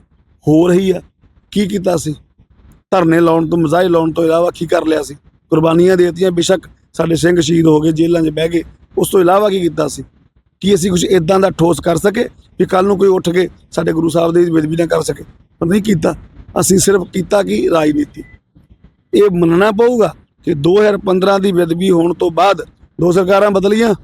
ਹੋ ਰਹੀ ਆ। ਕੀ ਕੀਤਾ ਸੀ? ਧਰਨੇ ਲਾਉਣ ਤੋਂ, ਮਜ਼ਾਹੀ ਲਾਉਣ ਤੋਂ ਇਲਾਵਾ ਕੀ ਕਰ ਲਿਆ ਸੀ? ਕੁਰਬਾਨੀਆਂ ਦੇਤੀਆਂ, ਬੇਸ਼ੱਕ ਸਾਡੇ ਸਿੰਘ ਸ਼ਹੀਦ ਹੋ ਗਏ, ਜੇਲ੍ਹਾਂ 'ਚ ਬਹਿ ਗਏ। ਉਸ ਤੋਂ ਇਲਾਵਾ ਕੀ ਕੀਤਾ ਸੀ? ਕੀ ਅਸੀਂ ਕੁਝ ਇਦਾਂ ਦਾ ਠੋਸ ਕਰ ਸਕੇ ਵੀ ਕੱਲ ਨੂੰ ਕੋਈ ਉੱਠ ਕੇ ਸਾਡੇ ਗੁਰੂ ਸਾਹਿਬ ਦੀ ਬੇਦਬੀ ਨਾ ਕਰ ਸਕੇ? ਪਰ ਨਹੀਂ ਕੀਤਾ। ਅਸੀਂ ਸਿਰਫ ਕੀਤਾ ਕਿ? ਰਾਜਨੀਤੀ। ਇਹ ਮੰਨਣਾ ਪਊਗਾ ਕਿ 2015 ਦੀ ਬੇਦਬੀ ਹੋਣ ਤੋਂ ਬਾਅਦ ਦੋ ਸਰਕਾਰਾਂ ਬਦਲੀਆਂ,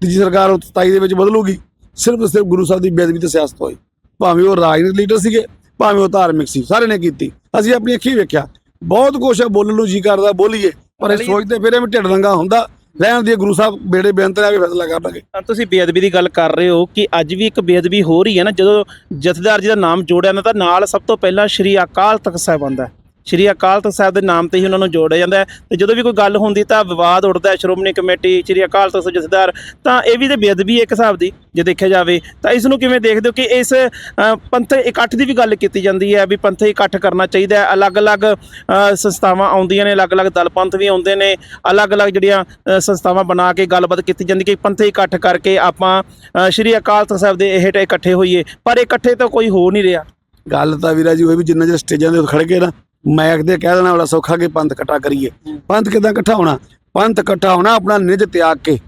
ਤੀਜੀ ਸਰਕਾਰ 27 ਦੇ ਵਿੱਚ ਬਦਲੂਗੀ। ਸਿਰਫ ਸਿਰਫ ਗੁਰੂ ਸਾਹਿਬ ਦੀ ਬੇਦਬੀ ਤੇ ਸਿਆਸਤ ਹੋਈ। ਭਾਵੇਂ ਉਹ ਰਾਜਨੀਤਿਕ ਲੀਡਰ ਸੀਗੇ ਭਾਵੇਂ ਉਹ ਧਾਰਮਿਕ ਸੀ ਸਾਰੇ ਨੇ ਕੀਤੀ। ਅਸੀਂ ਆਪਣੀ ਅੱਖੀਂ ਵੇਖਿਆ। ਬਹੁਤ ਕੁਛ ਹੈ ਬੋਲਣ ਨੂੰ ਜੀ ਕਰਦਾ ਬੋਲੀਏ। ਪਰ ਇਹ ਸੋਚਦੇ ਫਿਰ ਇਹ ਵੀ ਢਿੱਡ ਦੰਗਾ ਹੁੰਦਾ। ਰਹਿਣ ਦੀ ਗੁਰੂ ਸਾਹਿਬ ਬੇੜੇ ਬੇਅੰਤ ਆ ਕੇ ਫੈਸਲਾ ਕਰਨਗੇ ਤੁਸੀਂ ਬੇਅਦਬੀ ਦੀ ਗੱਲ ਕਰ ਰਹੇ ਹੋ ਕਿ ਅੱਜ ਵੀ ਇੱਕ ਬੇਅਦਬੀ ਹੋ ਰਹੀ ਹੈ ਨਾ ਜਦੋਂ ਜਥੇਦਾਰ ਜੀ ਦਾ ਨਾਮ ਜੋੜਿਆ ਨਾ ਤਾਂ ਨਾਲ ਸਭ ਤੋਂ ਪਹਿਲਾਂ ਸ਼੍ਰੀ ਅਕਾਲ ਤਖਤ ਸਾਹਿਬ ਆਉਂਦਾ ਸ਼੍ਰੀ ਅਕਾਲ ਤਖਤ ਸਾਹਿਬ ਦੇ ਨਾਮ ਤੇ ਹੀ ਉਹਨਾਂ ਨੂੰ ਜੋੜਿਆ ਜਾਂਦਾ ਤੇ ਜਦੋਂ ਵੀ ਕੋਈ ਗੱਲ ਹੁੰਦੀ ਤਾਂ ਵਿਵਾਦ ਉੱਠਦਾ ਸ਼੍ਰੋਮਣੀ ਕਮੇਟੀ ਸ਼੍ਰੀ ਅਕਾਲ ਤਖਤ ਜਥੇਦਾਰ, ਤਾਂ ਇਹ ਵੀ ਤੇ ਬੇਅਦਬੀ ਹੈ ਇੱਕ ਹਿਸਾਬ ਦੀ ਜੇ ਦੇਖਿਆ ਜਾਵੇ, ਤਾਂ ਇਸ ਨੂੰ ਕਿਵੇਂ ਦੇਖਦੇ ਹੋ ਕਿ ਇਸ ਪੰਥ ਇਕੱਠ ਦੀ ਵੀ ਗੱਲ ਕੀਤੀ ਜਾਂਦੀ ਹੈ ਵੀ ਪੰਥ ਇਕੱਠ ਕਰਨਾ ਚਾਹੀਦਾ ਹੈ। ਅਲੱਗ-ਅਲੱਗ ਸੰਸਥਾਵਾਂ ਆਉਂਦੀਆਂ ਨੇ, ਅਲੱਗ-ਅਲੱਗ ਦਲ ਪੰਥ ਵੀ ਆਉਂਦੇ ਨੇ, ਅਲੱਗ-ਅਲੱਗ ਜਿਹੜੀਆਂ ਸੰਸਥਾਵਾਂ ਬਣਾ ਕੇ ਗੱਲਬਾਤ ਕੀਤੀ ਜਾਂਦੀ ਕਿ ਪੰਥ ਇਕੱਠ ਕਰਕੇ ਆਪਾਂ ਸ਼੍ਰੀ ਅਕਾਲ ਤਖਤ ਸਾਹਿਬ ਦੇ ਇਹ ਇਕੱਠੇ ਹੋਈਏ। ਪਰ ਇਕੱਠੇ ਤਾਂ ਕੋਈ ਹੋ ਨਹੀਂ ਰਿਹਾ। ਗੱਲ ਤਾਂ ਵੀਰਾ ਜੀ ਉਹ ਵੀ ਜਿੰਨਾ ਚਿਰ ਸਟੇਜਾਂ ਦੇ ਉੱਤੇ ਖੜ ਕੇ ਨਾ ਮੈਕ ਦੇ ਕਹਿ ਦੇਣਾ ਵਾਲਾ ਸੌਖਾ ਕਿ ਪੰਥ ਇਕੱਠਾ ਕਰੀਏ। ਪੰਥ ਕਿਦਾਂ ਇਕੱਠਾ ਹੋਣਾ? ਪੰਥ ਇਕੱਠਾ ਹੋਣਾ ਆਪਣਾ ਨਿਜ ਤਿਆਗ ਕੇ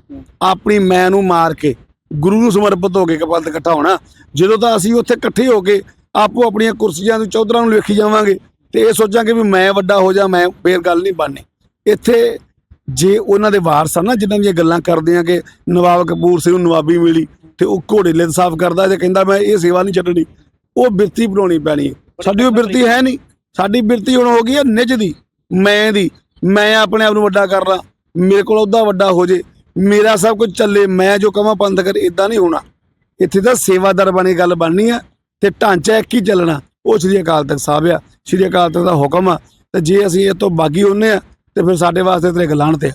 ਆਪਣੀ ਮੈਂ ਨੂੰ ਮਾਰ ਕੇ ਗੁਰੂ ਨੂੰ ਸਮਰਪਿਤ ਹੋ ਕੇ ਕਿ ਪੰਥ ਇਕੱਠਾ ਹੋਣਾ। ਜਦੋਂ ਤਾਂ ਅਸੀਂ ਉੱਥੇ ਇਕੱਠੇ ਹੋ ਕੇ ਆਪੋ ਆਪਣੀਆਂ ਕੁਰਸੀਆਂ ਨੂੰ ਚੌਧਰਾਂ ਨੂੰ ਵੇਖੀ ਜਾਵਾਂਗੇ ਤੇ ਇਹ ਸੋਚਾਂਗੇ ਵੀ ਮੈਂ ਵੱਡਾ ਹੋ ਜਾ ਮੈਂ ਫੇਰ ਗੱਲ ਨਹੀਂ ਬਣਨੀ। ਇੱਥੇ ਜੇ ਉਹਨਾਂ ਦੇ ਵਾਰਸ ਆ ਨਾ ਜਿਨ੍ਹਾਂ ਦੀਆਂ ਗੱਲਾਂ ਕਰਦੇ ਆ ਕਿ ਨਵਾਬ ਕਪੂਰ ਸਿੰਘ ਨੂੰ ਨਵਾਬੀ ਮਿਲੀ ਤੇ ਉਹ ਘੋੜੇ ਲਿਦ ਸਾਫ਼ ਕਰਦਾ ਤੇ ਕਹਿੰਦਾ ਮੈਂ ਇਹ ਸੇਵਾ ਨਹੀਂ ਛੱਡਣੀ ਉਹ ਬਿਰਤੀ ਬਣਾਉਣੀ ਪੈਣੀ ਸਾਡੀ ਉਹ ਬਿਰਤੀ ਹੈ ਨਹੀਂ। ਸਾਡੀ ਬਿਰਤੀ ਹੁਣ ਹੋ ਗਈ ਹੈ ਨਿੱਜ ਦੀ, ਮੈਂ ਦੀ, ਮੈਂ ਆਪਣੇ ਆਪ ਨੂੰ ਵੱਡਾ ਕਰ ਲਾਂ, ਮੇਰੇ ਕੋਲ ਉਹਦਾ ਵੱਡਾ ਹੋ ਜੇ, ਮੇਰਾ ਸਭ ਕੁਝ ਚੱਲੇ, ਮੈਂ ਜੋ ਕਵਾਂ ਪੰਥ ਕਰ ਇਦਾਂ ਨਹੀਂ ਹੋਣਾ। ਇੱਥੇ ਤਾਂ ਸੇਵਾਦਾਰ ਬਣੀ ਗੱਲ ਬਣਨੀ ਆ, ਤੇ ਢਾਂਚਾ ਇੱਕ ਹੀ ਚੱਲਣਾ, ਉਹ ਸ੍ਰੀ ਅਕਾਲ ਤਖਤ ਸਾਹਿਬ ਆ। ਸ੍ਰੀ ਅਕਾਲ ਤਖਤ ਦਾ ਹੁਕਮ ਆ, ਤੇ ਜੇ ਅਸੀਂ ਇਹ ਤੋਂ ਬਾਗੀ ਹੁੰਨੇ ਆ, ਤੇ ਫਿਰ ਸਾਡੇ ਵਾਸਤੇ ਤੇ ਇੱਕ 'ਤੇ ਆ।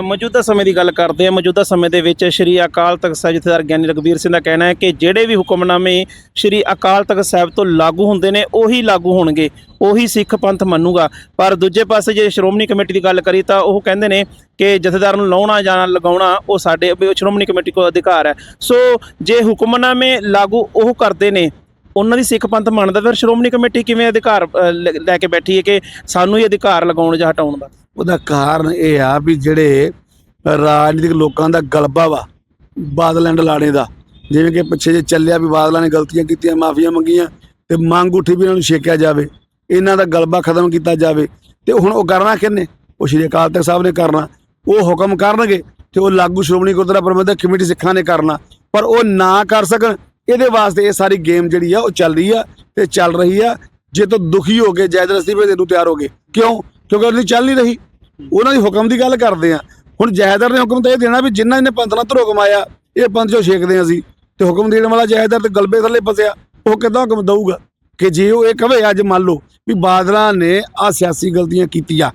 ਮੌਜੂਦਾ ਸਮੇਂ ਦੀ ਗੱਲ ਕਰਦੇ ਹਾਂ। ਮੌਜੂਦਾ ਸਮੇਂ ਦੇ ਵਿੱਚ ਸ਼੍ਰੀ ਅਕਾਲ ਤਖਤ ਸਾਹਿਬ ਜਥੇਦਾਰ ਗਿਆਨੀ ਰਗਵੀਰ ਸਿੰਘ ਦਾ ਕਹਿਣਾ ਹੈ ਕਿ ਜਿਹੜੇ ਵੀ ਹੁਕਮਨਾਮੇ ਸ਼੍ਰੀ ਅਕਾਲ ਤਖਤ ਸਾਹਿਬ ਤੋਂ ਲਾਗੂ ਹੁੰਦੇ ਨੇ, ਉਹੀ ਲਾਗੂ ਹੋਣਗੇ, ਉਹੀ ਸਿੱਖ ਪੰਥ ਮੰਨੂਗਾ। ਪਰ ਦੂਜੇ ਪਾਸੇ ਜੇ ਸ਼੍ਰੋਮਣੀ ਕਮੇਟੀ ਦੀ ਗੱਲ ਕਰੀ ਤਾਂ ਉਹ ਕਹਿੰਦੇ ਨੇ ਕਿ ਜਥੇਦਾਰ ਨੂੰ ਲਾਉਣਾ ਜਾਂ ਲਗਾਉਣਾ, ਉਹ ਸਾਡੇ ਵੀ ਉਹ ਸ਼੍ਰੋਮਣੀ ਕਮੇਟੀ ਕੋਲ ਅਧਿਕਾਰ ਹੈ। ਸੋ ਜੇ ਹੁਕਮਨਾਮੇ ਲਾਗੂ ਉਹ ਕਰਦੇ ਨੇ ਉਹਨਾਂ ਦੀ ਸਿੱਖ ਪੰਥ ਮੰਨਦਾ ਫਿਰ ਸ਼੍ਰੋਮਣੀ ਕਮੇਟੀ ਕਿਵੇਂ ਅਧਿਕਾਰ ਲੈ ਕੇ ਬੈਠੀ ਹੈ ਕਿ ਸਾਨੂੰ ਹੀ ਅਧਿਕਾਰ ਲਗਾਉਣ ਜਾਂ ਹਟਾਉਣ ਦਾ? ਉਹਦਾ ਕਾਰਨ ਇਹ ਆ ਵੀ ਜਿਹੜੇ ਰਾਜਨੀਤਿਕ ਲੋਕਾਂ ਦਾ ਗਲਬਾ ਵਾ, ਬਾਦਲ ਐਂਡ ਲਾੜੇ ਦਾ। ਜਿਵੇਂ ਕਿ ਪਿੱਛੇ ਜੇ ਚੱਲਿਆ ਵੀ ਬਾਦਲਾਂ ਨੇ ਗਲਤੀਆਂ ਕੀਤੀਆਂ, ਮਾਫੀਆਂ ਮੰਗੀਆਂ ਤੇ ਮੰਗ ਉੱਠੀ ਵੀ ਇਹਨਾਂ ਨੂੰ ਛੇਕਿਆ ਜਾਵੇ, ਇਹਨਾਂ ਦਾ ਗਲਬਾ ਖਤਮ ਕੀਤਾ ਜਾਵੇ। ਤੇ ਹੁਣ ਉਹ ਕਰਨਾ ਕਿੰਨੇ ਉਹ ਸ਼੍ਰੀ ਅਕਾਲ ਤਖਤ ਸਾਹਿਬ ਨੇ ਕਰਨਾ। ਉਹ ਹੁਕਮ ਕਰਨਗੇ ਤੇ ਉਹ ਲਾਗੂ ਸ਼੍ਰੋਮਣੀ ਗੁਰਦੁਆਰਾ ਪ੍ਰਬੰਧਕ ਕਮੇਟੀ ਸਿੱਖਾਂ ਨੇ ਕਰਨਾ। ਪਰ ਉਹ ਨਾ ਕਰ ਸਕਣ ਇਹਦੇ ਵਾਸਤੇ ਇਹ ਸਾਰੀ ਗੇਮ ਜਿਹੜੀ ਆ, ਉਹ ਚੱਲ ਰਹੀ ਆ ਤੇ ਚੱਲ ਰਹੀ ਆ। ਜੇ ਤੋਂ ਦੁਖੀ ਹੋ ਕੇ ਜਾਇਦ ਰਸਤੀ ਦੇ ਨੂੰ ਤਿਆਰ ਹੋ ਗਏ। ਕਿਉਂ? ਕਿਉਂਕਿ ਉਹਦੀ ਚੱਲ ਨਹੀਂ ਰਹੀ। ਉਹਨਾਂ ਦੀ ਹੁਕਮ ਦੀ ਗੱਲ ਕਰਦੇ ਆ। ਹੁਣ ਜਾਇਦਾਰ ਨੇ ਹੁਕਮ ਤਾਂ ਇਹ ਦੇਣਾ ਵੀ ਜਿੰਨਾ ਇਹਨੇ ਪੰਥ ਨਾਲ ਧਰੋ ਕਮਾਇਆ, ਇਹ ਪੰਥ ਚੋਂ ਛੇਕਦੇ ਆ ਅਸੀਂ। ਤੇ ਹੁਕਮ ਦੇਣ ਵਾਲਾ ਜਾਇਦਾਰ ਤੇ ਗਲਬੇ ਥੱਲੇ ਫਸਿਆ, ਉਹ ਕਿੱਦਾਂ ਹੁਕਮ ਦਊਗਾ? ਕਿ ਜੇ ਉਹ ਇਹ ਕਵੇ ਅੱਜ ਮੰਨ ਲਓ ਵੀ ਬਾਦਲਾਂ ਨੇ ਆ ਸਿਆਸੀ ਗਲਤੀਆਂ ਕੀਤੀਆਂ,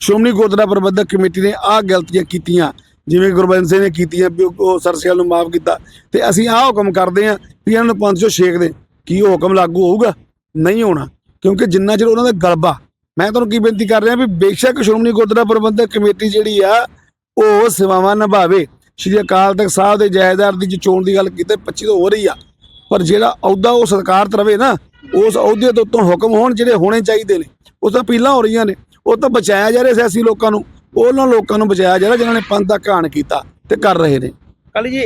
ਸ਼੍ਰੋਮਣੀ ਗੁਰਦੁਆਰਾ ਪ੍ਰਬੰਧਕ ਕਮੇਟੀ ਨੇ ਆ ਗਲਤੀਆਂ ਕੀਤੀਆਂ ਜਿਵੇਂ ਗੁਰਬੰਦ ਸਿੰਘ ਨੇ ਕੀਤੀ ਹੈ ਵੀ ਉਹ- ਉਹ ਨੂੰ ਮਾਫ ਕੀਤਾ ਤੇ ਅਸੀਂ ਆਹ ਹੁਕਮ ਕਰਦੇ ਹਾਂ ਵੀ ਇਹਨਾਂ ਨੂੰ ਪੰਥ ਚੋਂ ਛੇਕ ਦੇ ਕੀ ਉਹ ਹੁਕਮ ਲਾਗੂ ਹੋਊਗਾ? ਨਹੀਂ ਹੋਣਾ, ਕਿਉਂਕਿ ਜਿੰਨਾ ਚਿਰ ਉਹਨਾਂ ਦਾ ਗਲਬਾ, ਮੈਂ ਤੁਹਾਨੂੰ ਕੀ ਬੇਨਤੀ ਕਰ ਰਿਹਾ ਵੀ ਬੇਸ਼ੱਕ ਸ਼੍ਰੋਮਣੀ ਗੁਰਦੁਆਰਾ ਪ੍ਰਬੰਧਕ ਕਮੇਟੀ ਜਿਹੜੀ ਆ, ਉਹ ਸੇਵਾਵਾਂ ਨਿਭਾਵੇ। ਸ਼੍ਰੀ ਅਕਾਲ ਤਖਤ ਸਾਹਿਬ ਦੇ ਜਾਇਦਾਦ ਦੀ ਜੋ ਚੋਣ ਦੀ ਗੱਲ ਕੀਤੀ 25 ਤੋਂ ਹੋ ਰਹੀ ਆ। ਪਰ ਜਿਹੜਾ ਅਹੁਦਾ ਉਹ ਸਤਿਕਾਰਤ ਰਵੇ ਨਾ, ਉਸ ਅਹੁਦੇ ਤੋਂ ਉੱਤੋਂ ਹੁਕਮ ਹੋਣ ਜਿਹੜੇ ਹੋਣੇ ਚਾਹੀਦੇ ਨੇ। ਉਸ ਤਾਂ ਪਹਿਲਾਂ ਹੋ ਰਹੀਆਂ ਨੇ। ਉਹ ਤਾਂ ਬਚਾਇਆ ਜਾ ਰਿਹਾ ਸਿਆਸੀ ਲੋਕਾਂ ਨੂੰ। ਉਹਨਾਂ ਲੋਕਾਂ ਨੂੰ ਬਚਾਇਆ ਜਾ ਰਿਹਾ ਜਿਨ੍ਹਾਂ ਨੇ ਪੰਥ ਦਾ ਘਾਣ ਕੀਤਾ ਤੇ ਕਰ ਰਹੇ ਨੇ। ਕੱਲ ਜੀ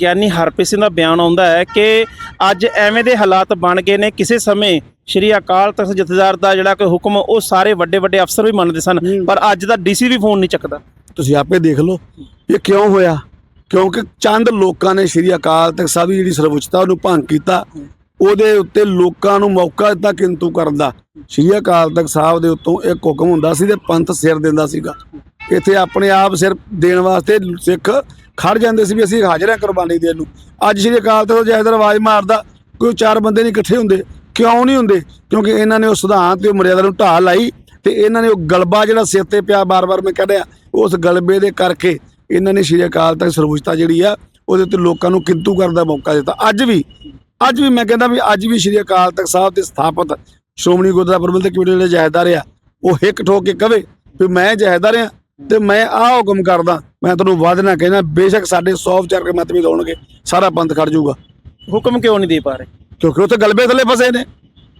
ਗਿਆਨੀ ਹਰਪ੍ਰੀਤ ਸਿੰਘ ਦਾ ਬਿਆਨ ਆਉਂਦਾ ਹੈ ਕਿ ਅੱਜ ਐਵੇਂ ਦੇ ਹਾਲਾਤ ਬਣ ਗਏ ਨੇ ਕਿਸੇ ਸਮੇਂ ਸ਼੍ਰੀ ਅਕਾਲ ਤਖਤ ਜਥੇਦਾਰ ਦਾ ਜਿਹੜਾ ਕੋਈ ਹੁਕਮ ਉਹ ਸਾਰੇ ਵੱਡੇ ਵੱਡੇ ਅਫਸਰ ਵੀ ਮੰਨਦੇ ਸਨ ਪਰ ਅੱਜ ਦਾ ਡੀਸੀ ਵੀ ਫੋਨ ਨਹੀਂ ਚੱਕਦਾ। ਤੁਸੀਂ ਆਪੇ ਦੇਖ ਲਓ ਇਹ ਕਿਉਂ ਹੋਇਆ? ਕਿਉਂਕਿ ਚੰਦ ਲੋਕਾਂ ਨੇ ਸ਼੍ਰੀ ਅਕਾਲ ਤਖਤ ਸਾਹਿਬ ਦੀ ਜਿਹੜੀ ਸਰਵਉੱਚਤਾ ਉਹਨੂੰ ਭੰਗ ਕੀਤਾ। ਉਹਦੇ ਉੱਤੇ ਲੋਕਾਂ ਨੂੰ ਮੌਕਾ ਦਿੱਤਾ ਕਿੰਤੂ ਕਰਨ ਦਾ। ਸ਼੍ਰੀ ਅਕਾਲ ਤਖਤ ਸਾਹਿਬ ਦੇ ਉੱਤੋਂ ਇੱਕ ਹੁਕਮ ਹੁੰਦਾ ਸੀ ਤੇ ਪੰਥ ਸਿਰ ਦਿੰਦਾ ਸੀਗਾ। ਇੱਥੇ ਆਪਣੇ ਆਪ ਸਿਰ ਦੇਣ ਵਾਸਤੇ ਸਿੱਖ ਖੜ ਜਾਂਦੇ ਸੀ ਵੀ ਅਸੀਂ ਹਾਜ਼ਰ ਹਾਂ ਕੁਰਬਾਨੀ ਦੇਣ ਨੂੰ। ਅੱਜ ਸ਼੍ਰੀ ਅਕਾਲ ਤਖਤ ਜੈਦਰ ਆਵਾਜ਼ ਮਾਰਦਾ, ਕੋਈ ਚਾਰ ਬੰਦੇ ਨਹੀਂ ਇਕੱਠੇ ਹੁੰਦੇ, ਕਿਉਂ ਨਹੀਂ ਹੁੰਦੇ? ਕਿਉਂਕਿ ਇਹਨਾਂ ਨੇ ਉਹ ਸਿਧਾਂਤ ਤੇ ਉਹ ਮਰਿਆਦਾ ਨੂੰ ਢਾਹ ਲਾਈ ਤੇ ਇਹਨਾਂ ਨੇ ਉਹ ਗਲਬਾ ਜਿਹੜਾ ਸਿਰ ਤੇ ਪਿਆ ਬਾਰ-ਬਾਰ ਮੈਂ ਕੱਢਿਆ ਉਸ ਗਲਬੇ ਦੇ ਕਰਕੇ ਇਹਨਾਂ ਨੇ ਸ਼੍ਰੀ ਅਕਾਲ ਤਖਤ ਸਰਵਉੱਚਤਾ ਜਿਹੜੀ ਆ, ਉਹਦੇ ਉੱਤੇ ਲੋਕਾਂ ਨੂੰ ਕਿੰਤੂ ਕਰਨ ਦਾ ਮੌਕਾ ਦਿੱਤਾ। ਅੱਜ ਵੀ ਅੱਜ ਵੀ ਮੈਂ ਕਹਿੰਦਾ ਵੀ ਅੱਜ ਵੀ ਸ਼੍ਰੀ ਅਕਾਲ ਤਖਤ ਸਾਹਿਬ ਦੇ ਸਥਾਪਿਤ ਸ਼੍ਰੋਮਣੀ ਗੁਰਦੁਆਰਾ ਪ੍ਰਬੰਧਕ ਕਮੇਟੀ ਦੇ ਜਹੇਦਾਰ ਆ ਉਹ ਹਿੱਕ ਠੋਕ ਕੇ ਕਵੇ ਵੀ ਮੈਂ ਜਹੇਦਾਰ ਆ ਤੇ ਮੈਂ ਆਹ ਹੁਕਮ ਕਰਦਾ ਮੈਂ ਤੁਹਾਨੂੰ ਵਾਅਦਾ ਕਹਿਣਾ ਬੇਸ਼ੱਕ ਸਾਡੇ 100 ਵਿਚਾਰ ਕੇ ਮਤ ਵੀ ਹੋਣਗੇ ਸਾਰਾ ਪੰਥ ਖੜ ਜਾਊਗਾ। ਹੁਕਮ ਕਿਉਂ ਨਹੀਂ ਦੇ ਪਾ ਰਹੇ? ਕਿਉਂਕਿ ਉੱਥੇ ਗਲਬੇ ਥੱਲੇ ਫਸੇ ਨੇ।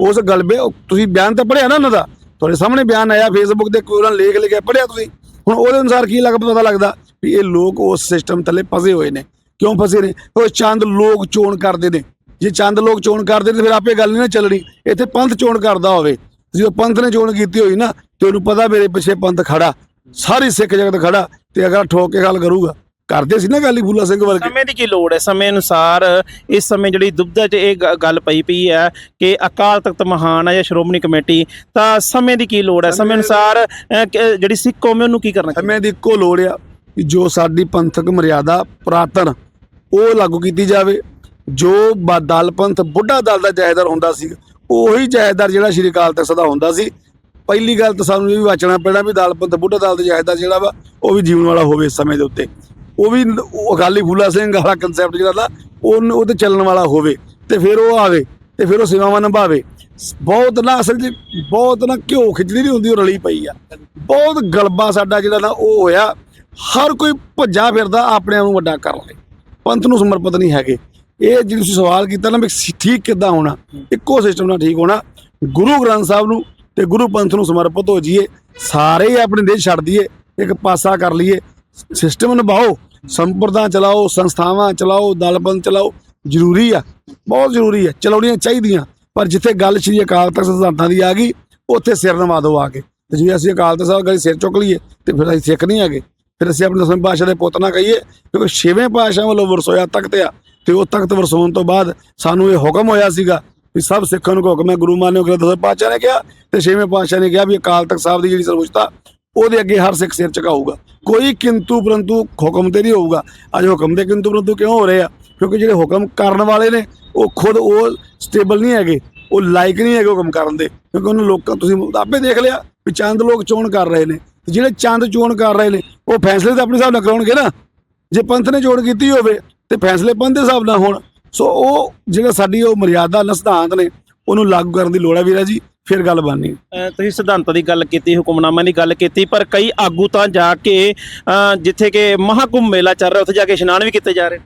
ਉਸ ਗਲਬੇ ਤੁਸੀਂ ਬਿਆਨ ਤਾਂ ਪੜਿਆ ਨਾ ਉਹਨਾਂ ਦਾ? ਤੁਹਾਡੇ ਸਾਹਮਣੇ ਬਿਆਨ ਆਇਆ ਫੇਸਬੁੱਕ ਤੇ ਕੋਈ ਉਹਨਾਂ ਲੇਖ ਲਿਖਿਆ ਪੜਿਆ ਤੁਸੀਂ? ਹੁਣ ਉਹਦੇ ਅਨੁਸਾਰ ਕੀ ਲੱਗ ਪਤਾ ਲੱਗਦਾ ਵੀ ਇਹ ਲੋਕ ਉਸ ਸਿਸਟਮ ਥੱਲੇ ਫਸੇ ਹੋਏ ਨੇ? ਕਿਉਂ ਫਸੇ ਨੇ? ਉਹ ਚੰਦ ਲੋਕ ਚੋਣ ਕਰਦੇ ਨੇ। ਜੇ ਚੰਦ ਲੋਕ ਚੋਣ ਕਰਦੇ ਨੇ ਫਿਰ ਆਪੇ ਗੱਲ ਨਹੀਂ ਨਾ ਚੱਲਣੀ। ਇੱਥੇ ਪੰਥ ਚੋਣ ਕਰਦਾ ਹੋਵੇ। ਜਦੋਂ ਪੰਥ ਨੇ ਚੋਣ ਕੀਤੀ ਹੋਈ ਨਾ ਤੇ ਉਹਨੂੰ ਪਤਾ ਮੇਰੇ ਪਿੱਛੇ ਪੰਥ ਖੜਾ। ਸਾਰੀ ਸਿੱਖ ਜਗਤ ਖੜਾ ਤੇ ਅਗਰ ਠੋਕ ਕੇ ਗੱਲ ਕਰੂਗਾ। ਕਰਦੇ ਸੀ ਨਾ ਗਾਲੀ ਫੂਲਾ ਸਿੰਘ ਵਰਗੇ। ਸਮੇਂ ਦੀ ਕੀ ਲੋੜ ਹੈ? ਸਮੇਂ ਅਨੁਸਾਰ ਇਸ ਸਮੇਂ ਜਿਹੜੀ ਦੁਬਧਾ 'ਚ ਇਹ ਗ- ਗੱਲ ਪਈ ਪਈ ਹੈ ਕਿ ਅਕਾਲ ਤਖਤ ਮਹਾਨ ਹੈ ਜਾਂ ਸ਼੍ਰੋਮਣੀ ਕਮੇਟੀ ਤਾਂ ਸਮੇਂ ਦੀ ਕੀ ਲੋੜ ਹੈ? ਸਮੇਂ ਅਨੁਸਾਰ ਕ- ਜਿਹੜੀ ਸਿੱਖ ਕੌਮ ਹੈ ਉਹਨੂੰ ਕੀ ਕਰਨਾ ਚਾਹੀਦਾ ਸਮੇਂ ਦੀ ਇੱਕੋ ਲੋੜ ਆ ਕਿ ਜੋ ਸਾਡੀ ਪੰਥਕ ਮਰਿਆਦਾ ਪੁਰਾਤਨ ਉਹ ਲਾਗੂ ਕੀਤੀ ਜਾਵੇ। ਜੋ ਬ- ਦਲ ਪੰਥ ਬੁੱਢਾ ਦਲ ਦਾ ਜਹੇਦਾਰ ਹੁੰਦਾ ਸੀ ਉਹੀ ਜਹੇਦਾਰ ਜਿਹੜਾ ਸ਼੍ਰੀ ਅਕਾਲ ਤਖਤ ਦਾ ਹੁੰਦਾ ਸੀ। ਪਹਿਲੀ ਗੱਲ ਤਾਂ ਸਾਨੂੰ ਇਹ ਵੀ ਵਾਚਣਾ ਪੈਣਾ ਵੀ ਦਲ ਪੰਥ ਬੁੱਢਾ ਦਲ ਦਾ ਜਾਇਦਾਦ ਜਿਹੜਾ ਵਾ, ਉਹ ਵੀ ਜੀਵਨ ਵਾਲਾ ਹੋਵੇ ਇਸ ਸਮੇਂ ਦੇ ਉੱਤੇ। ਉਹ ਵੀ ਅਕਾਲੀ ਫੂਲਾ ਸਿੰਘ ਵਾਲਾ ਕਨਸੈਪਟ ਜਿਹੜਾ ਨਾ ਉਹ ਉਹ ਤੇ ਚੱਲਣ ਵਾਲਾ ਹੋਵੇ ਤੇ ਫਿਰ ਉਹ ਆਵੇ ਤੇ ਫਿਰ ਉਹ ਸੇਵਾਵਾਂ ਨਿਭਾਵੇ। ਬਹੁਤ ਨਾ ਅਸਲ ਜੀ ਬਹੁਤ ਨਾ ਘਿਓ ਖਿਚੜੀ ਨਹੀਂ ਹੁੰਦੀ, ਉਹ ਰਲੀ ਪਈ ਆ। ਬਹੁਤ ਗਲਬਾ ਸਾਡਾ ਜਿਹੜਾ ਨਾ, ਉਹ ਹੋਇਆ, ਹਰ ਕੋਈ ਭੱਜਾ ਫਿਰਦਾ ਆਪਣੇ ਆਪ ਨੂੰ ਵੱਡਾ ਕਰ ਲਏ ਪੰਥ ਨੂੰ ਸਮਰਪਿਤ ਨਹੀਂ ਹੈਗੇ। ਇਹ ਜਿਹੜੀ ਤੁਸੀਂ ਸਵਾਲ ਕੀਤਾ ਨਾ ਵੀ ਠੀਕ ਕਿੱਦਾਂ ਹੋਣਾ, ਇੱਕੋ ਸਿਸਟਮ ਨਾਲ ਠੀਕ ਹੋਣਾ, ਗੁਰੂ ਗ੍ਰੰਥ ਸਾਹਿਬ ਨੂੰ ਤੇ ਗੁਰੂ ਪੰਥ ਨੂੰ ਸਮਰਪਿਤ ਹੋ ਜਾਈਏ, ਸਾਰੇ ਹੀ ਆਪਣੇ ਦੇਸ਼ ਛੱਡ ਦਈਏ, ਇੱਕ ਪਾਸਾ ਕਰ ਲਈਏ ਸਿਸਟਮ ਨਿਭਾਓ, ਸੰਪਰਦਾ ਚਲਾਓ, ਸੰਸਥਾਵਾਂ ਚਲਾਓ, ਦਲਬੰਦ ਚਲਾਓ, ਜ਼ਰੂਰੀ ਆ, ਬਹੁਤ ਜ਼ਰੂਰੀ ਆ, ਚਲਾਉਣੀਆਂ ਚਾਹੀਦੀਆਂ, ਪਰ ਜਿੱਥੇ ਗੱਲ ਸ਼੍ਰੀ ਅਕਾਲ ਤਖਤ ਸਿਧਾਂਤਾਂ ਦੀ ਆ ਗਈ, ਉੱਥੇ ਸਿਰ ਨਵਾ ਦਿਓ ਆ ਕੇ, ਤੇ ਜੇ ਅਸੀਂ ਅਕਾਲ ਤਖਤ ਸਾਹਿਬ ਗਲੀ ਸਿਰ ਚੁੱਕ ਲਈਏ, ਤੇ ਫਿਰ ਅਸੀਂ ਸਿੱਖ ਨਹੀਂ ਹੈਗੇ, ਫਿਰ ਅਸੀਂ ਆਪਣੇ ਦਸਵੇਂ ਪਾਤਸ਼ਾਹ ਦੇ ਪੁੱਤ ਨਾ ਕਹੀਏ, ਕਿਉਂਕਿ ਛੇਵੇਂ ਪਾਤਸ਼ਾਹ ਵੱਲੋਂ ਵਰਸੋਇਆ ਤਖਤ ਆ, ਤੇ ਉਹ ਤਖਤ ਵਰਸਾਉਣ ਤੋਂ ਬਾਅਦ ਸਾਨੂੰ ਇਹ ਹੁਕਮ ਹੋਇਆ ਸੀਗਾ ਵੀ ਸਭ ਸਿੱਖਾਂ ਨੂੰ ਹੁਕਮ ਹੈ ਗੁਰੂ ਮਾਨਿਓ ਕਿ ਦਸਵੇਂ ਪਾਤਸ਼ਾਹ ਨੇ ਕਿਹਾ ਤੇ ਛੇਵੇਂ ਪਾਤਸ਼ਾਹ ਨੇ ਕਿਹਾ ਵੀ ਅਕਾਲ ਤਖਤ ਸਾਹਿਬ ਦੀ ਜਿਹੜੀ ਸਰਵਉੱਚਤਾ, ਉਹਦੇ ਅੱਗੇ ਹਰ ਸਿੱਖ ਸਿਰ ਝੁਕਾਊਗਾ। ਕੋਈ ਕਿੰਤੂ ਪਰੰਤੂ ਹੁਕਮ ਤੇ ਨਹੀਂ ਹੋਊਗਾ। ਅੱਜ ਹੁਕਮ ਦੇ ਕਿੰਤੂ ਪਰੰਤੂ ਕਿਉਂ ਹੋ ਰਹੇ ਆ? ਕਿਉਂਕਿ ਜਿਹੜੇ ਹੁਕਮ ਕਰਨ ਵਾਲੇ ਨੇ, ਉਹ ਖੁਦ ਉਹ ਸਟੇਬਲ ਨਹੀਂ ਹੈਗੇ, ਉਹ ਲਾਇਕ ਨਹੀਂ ਹੈਗੇ ਹੁਕਮ ਕਰਨ ਦੇ। ਕਿਉਂਕਿ ਉਹਨਾਂ ਲੋਕਾਂ, ਤੁਸੀਂ ਆਪੇ ਦੇਖ ਲਿਆ ਵੀ ਚੰਦ ਲੋਕ ਚੋਣ ਕਰ ਰਹੇ ਨੇ। ਤੇ ਜਿਹੜੇ ਚੰਦ ਚੋਣ ਕਰ ਰਹੇ ਨੇ, ਉਹ ਫੈਸਲੇ ਤਾਂ ਆਪਣੇ ਹਿਸਾਬ ਨਾਲ ਕਰਾਉਣਗੇ ਨਾ। ਜੇ ਪੰਥ ਨੇ ਚੋਣ ਕੀਤੀ ਹੋਵੇ, ਤੇ ਫੈਸਲੇ ਪੰਥ ਦੇ ਹਿਸਾਬ ਨਾਲ ਹੋਣ। ਸੋ ਉਹ ਜਿਹੜਾ ਸਾਡੀ ਉਹ ਮਰਿਆਦਾ ਨਾ ਸਿਧਾਂਤ ਨੇ ਉਹਨੂੰ ਲਾਗੂ ਕਰਨ ਦੀ ਲੋੜ ਹੈ ਵੀਰਾ ਜੀ ਫਿਰ ਗੱਲ ਬਣਨੀ ਤੁਸੀਂ ਸਿਧਾਂਤਾਂ ਦੀ ਗੱਲ ਕੀਤੀ ਹੁਕਮਨਾਮਿਆਂ ਦੀ ਗੱਲ ਕੀਤੀ ਪਰ ਕਈ ਆਗੂ ਤਾਂ ਜਾ ਕੇ ਜਿੱਥੇ ਕਿ ਮਹਾਕੁੰਭ ਮੇਲਾ ਚੱਲ ਰਿਹਾ ਉੱਥੇ ਜਾ ਕੇ ਇਸ਼ਨਾਨ ਵੀ ਕੀਤੇ ਜਾ ਰਹੇ